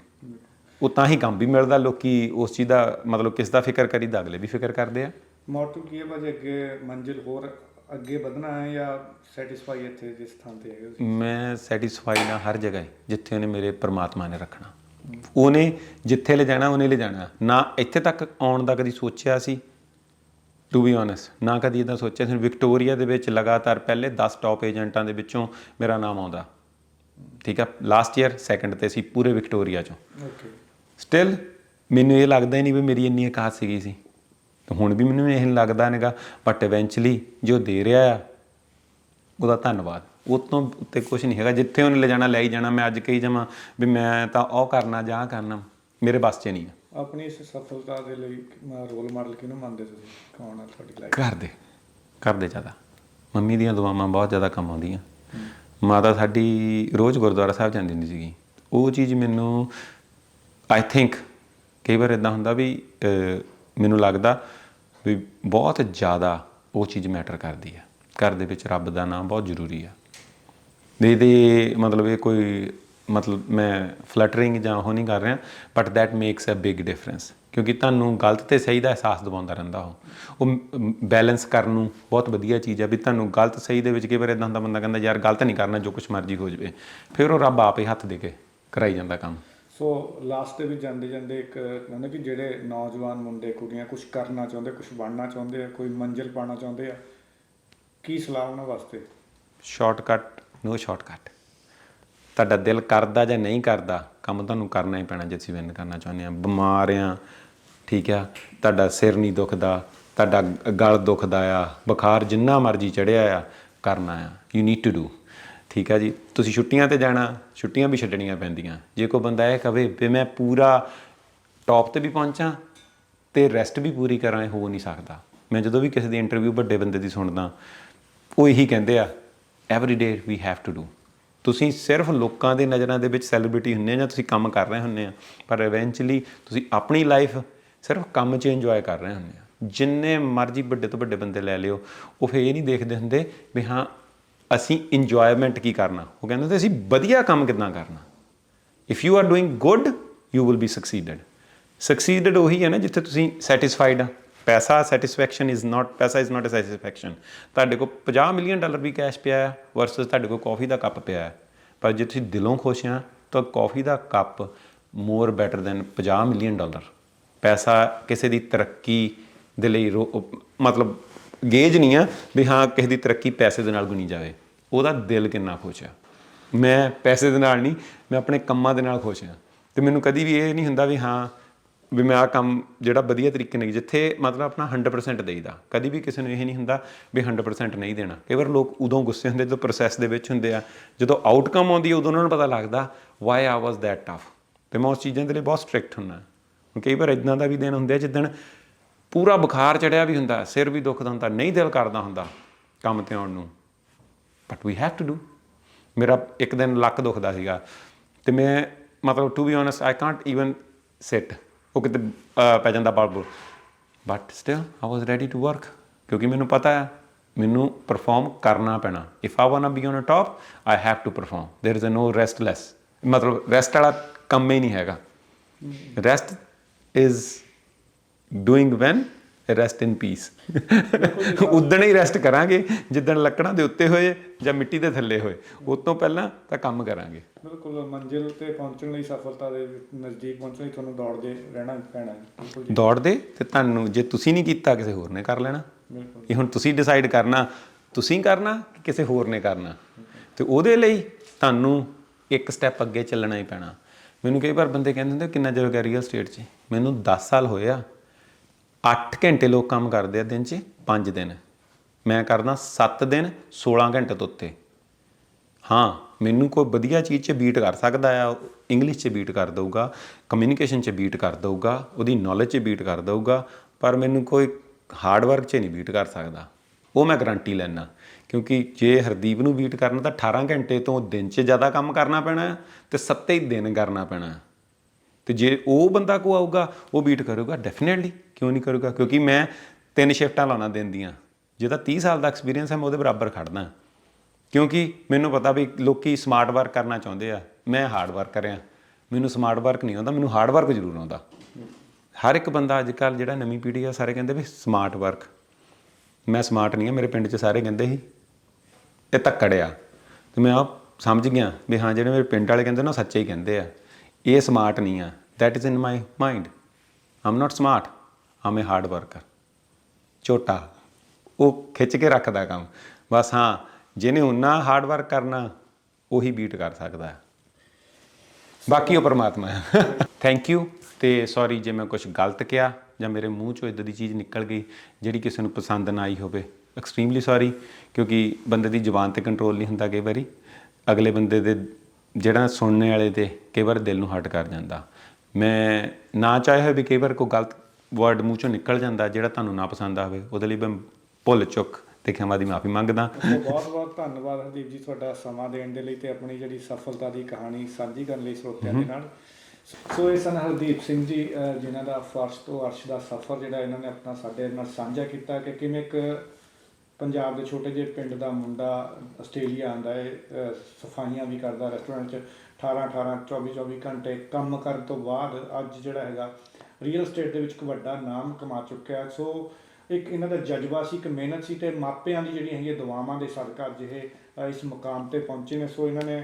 ਉਹ ਤਾਂ ਹੀ ਕੰਮ ਵੀ ਮਿਲਦਾ, ਲੋਕੀ ਉਸ ਚੀਜ਼ ਦਾ ਮਤਲਬ ਕਿਸ ਦਾ ਫਿਕਰ ਕਰੀਦਾ, ਅਗਲੇ ਵੀ ਫਿਕਰ ਕਰਦੇ ਆ। ਮੋਟਿਵ ਕੀ ਹੈ ਭਾਜੀ, ਅੱਗੇ ਮੰਜ਼ਿਲ ਹੋਰ ਅੱਗੇ ਵਧਣਾ ਹੈ ਜਾਂ ਸੈਟੀਸਫਾਈ ਇੱਥੇ ਜਿਸ ਥਾਂ ਤੇ ਹੈਗੇ ਤੁਸੀਂ? ਮੈਂ ਸੈਟੀਸਫਾਈਡ ਹਾਂ ਹਰ ਜਗ੍ਹਾ ਹੀ, ਜਿੱਥੇ ਉਹਨੇ ਮੇਰੇ ਪਰਮਾਤਮਾ ਨੇ ਰੱਖਣਾ। ਉਹਨੇ ਜਿੱਥੇ ਲੈ ਜਾਣਾ ਉਹਨੇ ਲੈ ਜਾਣਾ। ਨਾ ਇੱਥੇ ਤੱਕ ਆਉਣ ਦਾ ਕਦੀ ਸੋਚਿਆ ਸੀ? ਟੂ ਬੀ ਓਨੈਸਟ ਨਾ ਕਦੀ ਇਦਾਂ ਸੋਚਿਆ ਸੀ। ਵਿਕਟੋਰੀਆ ਦੇ ਵਿੱਚ ਲਗਾਤਾਰ ਪਹਿਲੇ 10 ਟੌਪ ਏਜੰਟਾਂ ਦੇ ਵਿੱਚੋਂ ਮੇਰਾ ਨਾਮ ਆਉਂਦਾ। ਠੀਕ ਆ? ਲਾਸਟ ਈਅਰ ਸੈਕੰਡ ਤੇ ਸੀ ਪੂਰੇ ਵਿਕਟੋਰੀਆ ਚੋਂ। ਓਕੇ ਸਟਿਲ ਮੈਨੂੰ ਇਹ ਲੱਗਦਾ ਹੀ ਨਹੀਂ ਵੀ ਮੇਰੀ ਇੰਨੀ ਔਕਾਤ ਸੀਗੀ ਸੀ। ਤੇ ਹੁਣ ਵੀ ਮੈਨੂੰ ਇਹ ਲੱਗਦਾ ਨੇਗਾ ਬਟ ਇਵੈਂਚੁਅਲੀ ਜੋ ਦੇ ਰਿਹਾ ਆ ਉਹਦਾ ਧੰਨਵਾਦ। ਉਹ ਤੋਂ ਉੱਤੇ ਕੁਝ ਨਹੀਂ ਹੈਗਾ। ਜਿੱਥੇ ਉਹਨੇ ਲੈ ਜਾਣਾ ਲੈ ਹੀ ਜਾਣਾ। ਮੈਂ ਅੱਜ ਕਹੀ ਜਾਵਾਂ ਵੀ ਮੈਂ ਤਾਂ ਉਹ ਕਰਨਾ ਜਾਂ ਕਰਨਾ ਮੇਰੇ ਬਸ 'ਚ ਨਹੀਂ ਆ। ਆਪਣੀ ਇਸ ਸਫਲਤਾ ਦੇ ਲਈ ਰੋਲ ਮਾਡਲ ਕਿਹਨੂੰ ਮੰਨਦੇ ਤੁਸੀਂ? ਕੌਣ ਹੈ ਤੁਹਾਡੀ ਲਾਈਫ ਘਰ ਦੇ। ਘਰ ਦੇ ਜ਼ਿਆਦਾ। ਮੰਮੀ ਦੀਆਂ ਦੁਆਵਾਂ ਬਹੁਤ ਜ਼ਿਆਦਾ ਕੰਮ ਆਉਂਦੀਆਂ। ਮਾਤਾ ਸਾਡੀ ਰੋਜ਼ ਗੁਰਦੁਆਰਾ ਸਾਹਿਬ ਜਾਂਦੀ ਹੁੰਦੀ ਸੀਗੀ। ਉਹ ਚੀਜ਼ ਮੈਨੂੰ ਆਈ ਥਿੰਕ ਕਈ ਵਾਰ ਇਦਾਂ ਹੁੰਦਾ ਵੀ ਮੈਨੂੰ ਲੱਗਦਾ ਵੀ ਬਹੁਤ ਜ਼ਿਆਦਾ ਉਹ ਚੀਜ਼ ਮੈਟਰ ਕਰਦੀ ਆ। ਘਰ ਦੇ ਵਿੱਚ ਰੱਬ ਦਾ ਨਾਮ ਬਹੁਤ ਜ਼ਰੂਰੀ ਆ। ਦੇ ਦੇ ਮਤਲਬ ਇਹ ਕੋਈ ਮਤਲਬ ਮੈਂ ਫਲਟਰਿੰਗ ਜਾਂ ਉਹ ਨਹੀਂ ਕਰ ਰਿਹਾ but that makes a big difference ਕਿਉਂਕਿ ਤੁਹਾਨੂੰ ਗਲਤ ਤੇ ਸਹੀ ਦਾ ਅਹਿਸਾਸ ਦਿਵਾਉਂਦਾ ਰਹਿੰਦਾ ਉਹ। ਉਹ ਬੈਲੈਂਸ ਕਰਨ ਨੂੰ ਬਹੁਤ ਵਧੀਆ ਚੀਜ਼ ਆ ਵੀ ਤੁਹਾਨੂੰ ਗਲਤ ਸਹੀ ਦੇ ਵਿੱਚ ਕਈ ਵਾਰ ਇਦਾਂ ਹੁੰਦਾ ਬੰਦਾ ਕਹਿੰਦਾ, ਯਾਰ ਗਲਤ ਨਹੀਂ ਕਰਨਾ, ਜੋ ਕੁਝ ਮਰਜ਼ੀ ਹੋ ਜਾਵੇ। ਫਿਰ ਉਹ ਰੱਬ ਆਪੇ ਹੱਥ ਦੇ ਕੇ ਕਰਾਈ ਜਾਂਦਾ ਕੰਮ। ਸੋ ਲਾਸਟ ਤੇ ਵੀ ਜਾਂਦੇ ਜਾਂਦੇ ਇੱਕ ਕਹਿੰਦੇ ਕਿ ਜਿਹੜੇ ਨੌਜਵਾਨ ਮੁੰਡੇ, ਕੁੜੀਆਂ ਕੁਝ ਕਰਨਾ ਚਾਹੁੰਦੇ ਕੁਝ ਬਣਨਾ ਚਾਹੁੰਦੇ ਆ, ਕੋਈ ਮੰਜ਼ਿਲ ਪਾਣਾ ਚਾਹੁੰਦੇ ਆ, ਕੀ ਸਲਾਹ ਉਹਨਾਂ ਵਾਸਤੇ? ਸ਼ਾਰਟਕਟ ਨੋ ਸ਼ਾਰਟਕਟ ਤੁਹਾਡਾ ਦਿਲ ਕਰਦਾ ਜਾਂ ਨਹੀਂ ਕਰਦਾ, ਕੰਮ ਤੁਹਾਨੂੰ ਕਰਨਾ ਹੀ ਪੈਣਾ ਜੇ ਤੁਸੀਂ ਵਿਨ ਕਰਨਾ ਚਾਹੁੰਦੇ ਆ। ਬਿਮਾਰ ਆ, ਠੀਕ ਆ, ਤੁਹਾਡਾ ਸਿਰ ਨਹੀਂ ਦੁਖਦਾ, ਤੁਹਾਡਾ ਗਲ ਦੁਖਦਾ ਆ, ਬੁਖਾਰ ਜਿੰਨਾ ਮਰਜ਼ੀ ਚੜਿਆ ਆ, ਕਰਨਾ ਆ। ਯੂ ਨੀਡ ਟੂ ਡੂ ਠੀਕ ਆ ਜੀ। ਤੁਸੀਂ ਛੁੱਟੀਆਂ ਤੇ ਜਾਣਾ, ਛੁੱਟੀਆਂ ਵੀ ਛੱਡਣੀਆਂ ਪੈਂਦੀਆਂ। ਜੇ ਕੋਈ ਬੰਦਾ ਇਹ ਕਵੇ ਵੀ ਮੈਂ ਪੂਰਾ ਟੌਪ ਤੇ ਵੀ ਪਹੁੰਚਾਂ ਤੇ ਰੈਸਟ ਵੀ ਪੂਰੀ ਕਰਾਂ, ਇਹ ਹੋ ਨਹੀਂ ਸਕਦਾ। ਮੈਂ ਜਦੋਂ ਵੀ ਕਿਸੇ ਦੀ ਇੰਟਰਵਿਊ ਵੱਡੇ ਬੰਦੇ ਦੀ ਸੁਣਦਾ, ਉਹ ਇਹੀ ਕਹਿੰਦੇ ਆ every day we have to do ਤੁਸੀਂ ਸਿਰਫ ਲੋਕਾਂ ਦੇ ਨਜ਼ਰਾਂ ਦੇ ਵਿੱਚ ਸੈਲੀਬ੍ਰਿਟੀ ਹੁੰਨੇ ਆ ਜਾਂ ਤੁਸੀਂ ਕੰਮ ਕਰ ਰਹੇ ਹੁੰਨੇ ਆ, ਪਰ ਇਵੈਂਚੁਅਲੀ ਤੁਸੀਂ ਆਪਣੀ ਲਾਈਫ ਸਿਰਫ ਕੰਮ 'ਚ ਇੰਜੋਏ ਕਰ ਰਹੇ ਹੁੰਨੇ ਆ। ਜਿੰਨੇ ਮਰਜ਼ੀ ਵੱਡੇ ਤੋਂ ਵੱਡੇ ਬੰਦੇ ਲੈ ਲਿਓ, ਉਹ ਫੇਰ ਇਹ ਨਹੀਂ ਦੇਖਦੇ ਹੁੰਦੇ ਵੀ ਹਾਂ ਅਸੀਂ ਇੰਜੋਇਮੈਂਟ ਕੀ ਕਰਨਾ? ਉਹ ਕਹਿੰਦੇ ਹੁੰਦੇ, ਅਸੀਂ ਵਧੀਆ ਕੰਮ ਕਿੱਦਾਂ ਕਰਨਾ? If you are doing good you will be succeeded succeeded ਉਹੀ ਹੈ ਨਾ, ਜਿੱਥੇ ਤੁਸੀਂ ਸੈਟੀਸਫਾਈਡ ਆ। ਪੈਸਾ ਸੈਟੀਸਫੈਕਸ਼ਨ ਇਜ਼ ਨਾਟ ਪੈਸਾ ਇਜ਼ ਨਾਟ ਅ ਸੈਟੀਸਫੈਕਸ਼ਨ ਤੁਹਾਡੇ ਕੋਲ 50 ਮਿਲੀਅਨ ਡਾਲਰ ਵੀ ਕੈਸ਼ ਪਿਆ ਹੈ ਵਰਸਸ ਤੁਹਾਡੇ ਕੋਲ ਕਾਫੀ ਦਾ ਕੱਪ ਪਿਆ ਹੈ। ਪਰ ਜੇ ਤੁਸੀਂ ਦਿਲੋਂ ਖੁਸ਼ ਆ, ਤਾਂ ਕਾਫੀ ਦਾ cup more better than 50 million dollar ਪੈਸਾ ਕਿਸੇ ਦੀ ਤਰੱਕੀ ਦੇ ਲਈ ਰੋ- ਮਤਲਬ ਗੇਜ ਨਹੀਂ ਆ ਵੀ ਹਾਂ, ਕਿਸੇ ਦੀ ਤਰੱਕੀ ਪੈਸੇ ਦੇ ਨਾਲ ਗੁਣੀ ਜਾਵੇ। ਉਹਦਾ ਦਿਲ ਕਿੰਨਾ ਖੁਸ਼ ਆ। ਮੈਂ ਪੈਸੇ ਦੇ ਨਾਲ ਨਹੀਂ, ਮੈਂ ਆਪਣੇ ਕੰਮਾਂ ਦੇ ਨਾਲ ਖੁਸ਼ ਹਾਂ ਤੇ ਮੈਨੂੰ ਕਦੀ ਵੀ ਇਹ ਨਹੀਂ ਹੁੰਦਾ ਵੀ ਹਾਂ, ਵੀ ਮੈਂ ਆ ਕੰਮ ਜਿਹੜਾ ਵਧੀਆ ਤਰੀਕੇ ਨਾਲ ਜਿੱਥੇ ਮਤਲਬ ਆਪਣਾ 100% ਦੇਈਦਾ। ਕਦੀ ਵੀ ਕਿਸੇ ਨੂੰ ਇਹ ਨਹੀਂ ਹੁੰਦਾ ਵੀ 100% ਨਹੀਂ ਦੇਣਾ। ਕਈ ਵਾਰ ਲੋਕ ਉਦੋਂ ਗੁੱਸੇ ਹੁੰਦੇ ਜਦੋਂ ਪ੍ਰੋਸੈਸ ਦੇ ਵਿੱਚ ਹੁੰਦੇ ਆ। ਜਦੋਂ ਆਊਟਕਮ ਆਉਂਦੀ ਹੈ ਉਦੋਂ ਉਹਨਾਂ ਨੂੰ ਪਤਾ ਲੱਗਦਾ ਵਾਈ ਆ ਵਾਸ ਦੈਟ ਟਫ ਤੇ ਮੈਂ ਉਸ ਚੀਜ਼ਾਂ ਦੇ ਲਈ ਬਹੁਤ ਸਟ੍ਰਿਕਟ ਹੁੰਦਾ ਕਈ ਵਾਰ ਇਦਾਂ ਦਾ ਵੀ ਦਿਨ ਹੁੰਦੇ ਆ, ਜਿੱਦਣ ਪੂਰਾ ਬੁਖਾਰ ਚੜਿਆ ਵੀ ਹੁੰਦਾ ਸਿਰ ਵੀ ਦੁਖਦਾ ਹੁੰਦਾ ਨਹੀਂ ਦਿਲ ਕਰਦਾ ਹੁੰਦਾ ਕੰਮ ਤੇ ਆਉਣ ਨੂੰ but we have to do ਮੇਰਾ ਇੱਕ ਦਿਨ ਲੱਕ ਦੁਖਦਾ ਸੀਗਾ ਤੇ ਮੈਂ ਮਤਲਬ to be honest I can't even sit ਉਹ ਕਿਤੇ ਅਹ, ਪੈ ਜਾਂਦਾ ਬਲ but still I was ready to work ਕਿਉਂਕਿ ਮੈਨੂੰ ਪਤਾ ਹੈ ਮੈਨੂੰ ਪਰਫਾਰਮ ਕਰਨਾ ਪੈਣਾ if I want be on a top I have to perform there is a no restless ਮਤਲਬ ਰੈਸਟ ਵਾਲਾ ਕੰਮ ਹੀ ਨਹੀਂ ਹੈਗਾ rest is doing when rest in peace ਉਦਣ ਹੀ ਰੈਸਟ ਕਰਾਂਗੇ ਜਿੱਦਣ ਲੱਕੜਾਂ ਦੇ ਉੱਤੇ ਹੋਏ ਜਾਂ ਮਿੱਟੀ ਦੇ ਥੱਲੇ ਹੋਏ। ਉਸ ਤੋਂ ਪਹਿਲਾਂ ਤਾਂ ਕੰਮ ਕਰਾਂਗੇ। ਬਿਲਕੁਲ ਮੰਜ਼ਿਲ ਤੇ ਪਹੁੰਚਣ ਲਈ ਸਫਲਤਾ ਦੇ ਨਜ਼ਦੀਕ ਪਹੁੰਚਣ ਲਈ ਤੁਹਾਨੂੰ ਦੌੜਦੇ ਰਹਿਣਾ ਪੈਣਾ ਹੈ। ਦੌੜਦੇ ਤੇ ਤੁਹਾਨੂੰ ਜੇ ਤੁਸੀਂ ਨਹੀਂ ਕੀਤਾ ਕਿਸੇ ਹੋਰ ਨੇ ਕਰ ਲੈਣਾ। ਬਿਲਕੁਲ। ਇਹ ਹੁਣ ਤੁਸੀਂ ਡਿਸਾਈਡ ਕਰਨਾ ਤੁਸੀਂ ਕਰਨਾ ਕਿ ਕਿਸੇ ਹੋਰ ਨੇ ਕਰਨਾ। ਤੇ ਉਹਦੇ ਲਈ ਤੁਹਾਨੂੰ ਇੱਕ ਸਟੈਪ ਅੱਗੇ ਚੱਲਣਾ ਹੀ ਪੈਣਾ। ਮੈਨੂੰ ਕਈ ਵਾਰ ਬੰਦੇ ਕਹਿੰਦੇ ਹੁੰਦੇ ਕਿੰਨਾ ਚਿਰ ਹੋ ਗਿਆ ਰੀਅਲ ਸਟੇਟ 'ਚ? ਮੈਨੂੰ 10 ਸਾਲ ਹੋਏ ਆ। 8 ਘੰਟੇ ਲੋਕ ਕੰਮ ਕਰਦੇ ਆ ਦਿਨ 'ਚ 5 ਦਿਨ। ਮੈਂ ਕਰਦਾ 7 ਦਿਨ 16 ਘੰਟੇ ਤੋਂ ਉੱਤੇ। ਹਾਂ, ਮੈਨੂੰ ਕੋਈ ਵਧੀਆ ਚੀਜ਼ 'ਚ ਬੀਟ ਕਰ ਸਕਦਾ ਆ ਇੰਗਲਿਸ਼ 'ਚ ਬੀਟ ਕਰ ਦਊਗਾ ਕਮਿਊਨੀਕੇਸ਼ਨ 'ਚ ਬੀਟ ਕਰ ਦਊਗਾ, ਉਹਦੀ ਨੌਲੇਜ 'ਚ ਬੀਟ ਕਰ ਦਊਗਾ, ਪਰ ਮੈਨੂੰ ਕੋਈ ਹਾਰਡ ਵਰਕ 'ਚ ਨਹੀਂ ਬੀਟ ਕਰ ਸਕਦਾ। ਉਹ ਮੈਂ ਗਾਰੰਟੀ ਲੈਣਾ ਕਿਉਂਕਿ ਜੇ ਹਰਦੀਪ ਨੂੰ ਬੀਟ ਕਰਨਾ ਤਾਂ 18 ਘੰਟੇ ਤੋਂ ਦਿਨ 'ਚ ਜ਼ਿਆਦਾ ਕੰਮ ਕਰਨਾ ਪੈਣਾ ਹੈ ਤੇ 7 ਹੀ ਦਿਨ ਕਰਨਾ ਪੈਣਾ। ਤੇ ਜੇ ਉਹ ਬੰਦਾ ਕੋ ਆਊਗਾ, ਉਹ ਬੀਟ ਕਰੂਗਾ। ਡੈਫੀਨਿਟਲੀ ਕਿਉਂ ਨਹੀਂ ਕਰੂਗਾ? ਕਿਉਂਕਿ ਮੈਂ ਤਿੰਨ ਸ਼ਿਫਟਾਂ ਲਾਉਣਾ ਦਿਨ ਦੀਆਂ। ਜਿਹਦਾ 30 ਸਾਲ ਦਾ ਐਕਸਪੀਰੀਅੰਸ ਹੈ, ਮੈਂ ਉਹਦੇ ਬਰਾਬਰ ਖੜਦਾ ਕਿਉਂਕਿ ਮੈਨੂੰ ਪਤਾ ਵੀ ਲੋਕੀ ਸਮਾਰਟ ਵਰਕ ਕਰਨਾ ਚਾਹੁੰਦੇ ਆ। ਮੈਂ ਹਾਰਡ ਵਰਕ ਕਰਿਆ ਮੈਨੂੰ ਸਮਾਰਟ ਵਰਕ ਨਹੀਂ ਆਉਂਦਾ, ਮੈਨੂੰ ਹਾਰਡ ਵਰਕ ਜ਼ਰੂਰ ਆਉਂਦਾ। ਹਰ ਇੱਕ ਬੰਦਾ ਅੱਜ ਕੱਲ ਜਿਹੜਾ ਨਵੀਂ ਪੀੜ੍ਹੀ ਆ, ਸਾਰੇ ਕਹਿੰਦੇ ਵੀ ਸਮਾਰਟ ਵਰਕ ਮੈਂ ਸਮਾਰਟ ਨਹੀਂ ਆ, ਮੇਰੇ ਪਿੰਡ 'ਚ ਸਾਰੇ ਕਹਿੰਦੇ ਸੀ। ਇਹ ਧੱਕੜ ਆ। ਤੇ ਮੈਂ ਆ ਸਮਝ ਗਿਆ ਵੀ ਹਾਂ, ਜਿਹੜੇ ਮੇਰੇ ਪਿੰਡ ਵਾਲੇ ਕਹਿੰਦੇ ਨਾ, ਉਹ ਸੱਚੇ ਹੀ ਕਹਿੰਦੇ ਆ। ਇਹ ਸਮਾਰਟ ਨਹੀਂ ਆ that is in my mind am not smart am a hard worker ਛੋਟਾ ਉਹ ਖਿੱਚ ਕੇ ਰੱਖਦਾ ਕੰਮ ਬਸ ਹਾਂ ਜਿਹਨੇ ਉਨਾ ਹਾਰਡ ਵਰਕ ਕਰਨਾ ਉਹੀ ਬੀਟ ਕਰ ਸਕਦਾ ਹੈ ਬਾਕੀ ਉਹ ਪਰਮਾਤਮਾ ਹੈ ਥੈਂਕ ਯੂ ਤੇ ਸੌਰੀ ਜੇ ਮੈਂ ਕੁਝ ਗਲਤ ਕਿਹਾ ਜਾਂ ਮੇਰੇ ਮੂੰਹ ਚੋਂ ਇਦਾਂ ਦੀ ਚੀਜ਼ ਨਿਕਲ ਗਈ ਜਿਹੜੀ ਕਿਸੇ ਨੂੰ ਪਸੰਦ ਨਾ ਆਈ ਹੋਵੇ ਐਕਸਟ੍ਰੀਮਲੀ ਸੌਰੀ ਕਿਉਂਕਿ ਬੰਦੇ ਦੀ ਜ਼ੁਬਾਨ ਤੇ ਕੰਟਰੋਲ ਨਹੀਂ ਹੁੰਦਾ ਕਈ ਵਾਰੀ ਅਗਲੇ ਬੰਦੇ ਦੇ ਜਿਹੜਾ ਸੁਣਨੇ ਵਾਲੇ ਤੇ ਕਈ ਵਾਰ ਦਿਲ ਨੂੰ ਹਰਟ ਕਰ ਜਾਂਦਾ। ਮੈਂ ਨਾ ਚਾਹੇ ਹੋਏ ਵੀ ਕਈ ਵਾਰ ਕੋਈ ਗਲਤ ਵਰਡ ਮੂੰਹ ਚੋਂ ਨਿਕਲ ਜਾਂਦਾ ਜਿਹੜਾ ਤੁਹਾਨੂੰ ਨਾ ਪਸੰਦ ਆਵੇ ਉਹਦੇ ਲਈ ਮੈਂ ਭੁੱਲ ਚੁੱਕ ਤੇ ਖਿਮਾ ਦੀ ਮਾਫੀ ਮੰਗਦਾ। ਬਹੁਤ ਬਹੁਤ ਧੰਨਵਾਦ ਹਰਦੀਪ ਜੀ ਤੁਹਾਡਾ ਸਮਾਂ ਦੇਣ ਦੇ ਲਈ ਤੇ ਆਪਣੀ ਜਿਹੜੀ ਸਫਲਤਾ ਦੀ ਕਹਾਣੀ ਸਾਂਝੀ ਕਰਨ ਲਈ ਸਰੋਤਿਆਂ ਦੇ ਨਾਲ। ਸੋ ਇਹ ਸਨ ਹਰਦੀਪ ਸਿੰਘ ਜੀ ਜਿਨ੍ਹਾਂ ਦਾ ਫਰਸ਼ ਤੋਂ ਅਰਸ਼ ਦਾ ਸਫ਼ਰ ਜਿਹੜਾ ਇਹਨਾਂ ਨੇ ਆਪਣਾ ਸਾਡੇ ਨਾਲ ਸਾਂਝਾ ਕੀਤਾ ਕਿ ਕਿਵੇਂ ਇੱਕ ਪੰਜਾਬ ਦੇ ਛੋਟੇ ਜਿਹੇ ਪਿੰਡ ਦਾ ਮੁੰਡਾ ਆਸਟ੍ਰੇਲੀਆ ਆਂਦਾ ਹੈ ਸਫਾਈਆਂ ਵੀ ਕਰਦਾ ਰੈਸਟੋਰੈਂਟ 'ਚ 18 18 24 24 ਘੰਟੇ ਕੰਮ ਕਰਨ ਤੋਂ ਬਾਅਦ ਅੱਜ ਜਿਹੜਾ ਹੈਗਾ ਰੀਅਲ ਸਟੇਟ ਦੇ ਵਿੱਚ ਇੱਕ ਵੱਡਾ ਨਾਮ ਕਮਾ ਚੁੱਕਿਆ। ਸੋ ਇੱਕ ਇਹਨਾਂ ਦਾ ਜਜ਼ਬਾ ਸੀ ਇੱਕ ਮਿਹਨਤ ਸੀ ਤੇ ਮਾਪਿਆਂ ਦੀ ਜਿਹੜੀਆਂ ਹੈਗੀਆਂ ਦੁਆਵਾਂ ਦੇ ਸਦਕਾ ਜਿਹੇ ਅ, ਇਸ ਮੁਕਾਮ ਤੇ ਪਹੁੰਚੇ ਨੇ। ਸੋ ਇਹਨਾਂ ਨੇ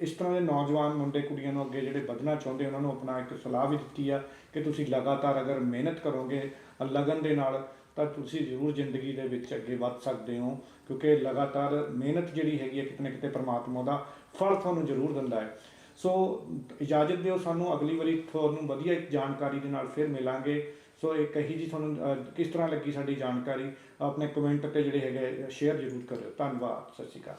ਇਸ ਤਰ੍ਹਾਂ ਦੇ ਨੌਜਵਾਨ ਮੁੰਡੇ ਕੁੜੀਆਂ ਨੂੰ ਅੱਗੇ ਜਿਹੜੇ ਵਧਣਾ ਚਾਹੁੰਦੇ ਉਹਨਾਂ ਨੂੰ ਆਪਣਾ ਇੱਕ ਸਲਾਹ ਵੀ ਦਿੱਤੀ ਆ ਕਿ ਤੁਸੀਂ ਲਗਾਤਾਰ ਅਗਰ ਮਿਹਨਤ ਕਰੋਗੇ ਲਗਨ ਦੇ ਨਾਲ ਤਾਂ ਤੁਸੀਂ ਜ਼ਰੂਰ ਜ਼ਿੰਦਗੀ ਦੇ ਵਿੱਚ ਅੱਗੇ ਵੱਧ ਸਕਦੇ ਹੋ, ਕਿਉਂਕਿ ਲਗਾਤਾਰ ਮਿਹਨਤ ਜਿਹੜੀ ਹੈਗੀ ਹੈ ਕਿਤੇ ਨਾ ਕਿਤੇ ਪਰਮਾਤਮਾ ਦਾ ਫਲ ਤੁਹਾਨੂੰ ਜ਼ਰੂਰ ਦਿੰਦਾ ਹੈ। ਸੋ ਇਜਾਜ਼ਤ ਦਿਓ ਸਾਨੂੰ, ਅਗਲੀ ਵਾਰੀ ਤੁਹਾਨੂੰ ਵਧੀਆ ਇੱਕ ਜਾਣਕਾਰੀ ਦੇ ਨਾਲ ਫਿਰ ਮਿਲਾਂਗੇ। ਸੋ ਇਹ ਕਹੀ ਜੀ ਤੁਹਾਨੂੰ ਕਿਸ ਤਰ੍ਹਾਂ ਲੱਗੀ ਸਾਡੀ ਜਾਣਕਾਰੀ, ਆਪਣੇ ਕਮੈਂਟ ਤੇ ਜਿਹੜੇ ਹੈਗੇ ਸ਼ੇਅਰ ਜ਼ਰੂਰ ਕਰਿਓ। ਧੰਨਵਾਦ, ਸਤਿ ਸ਼੍ਰੀ ਅਕਾਲ।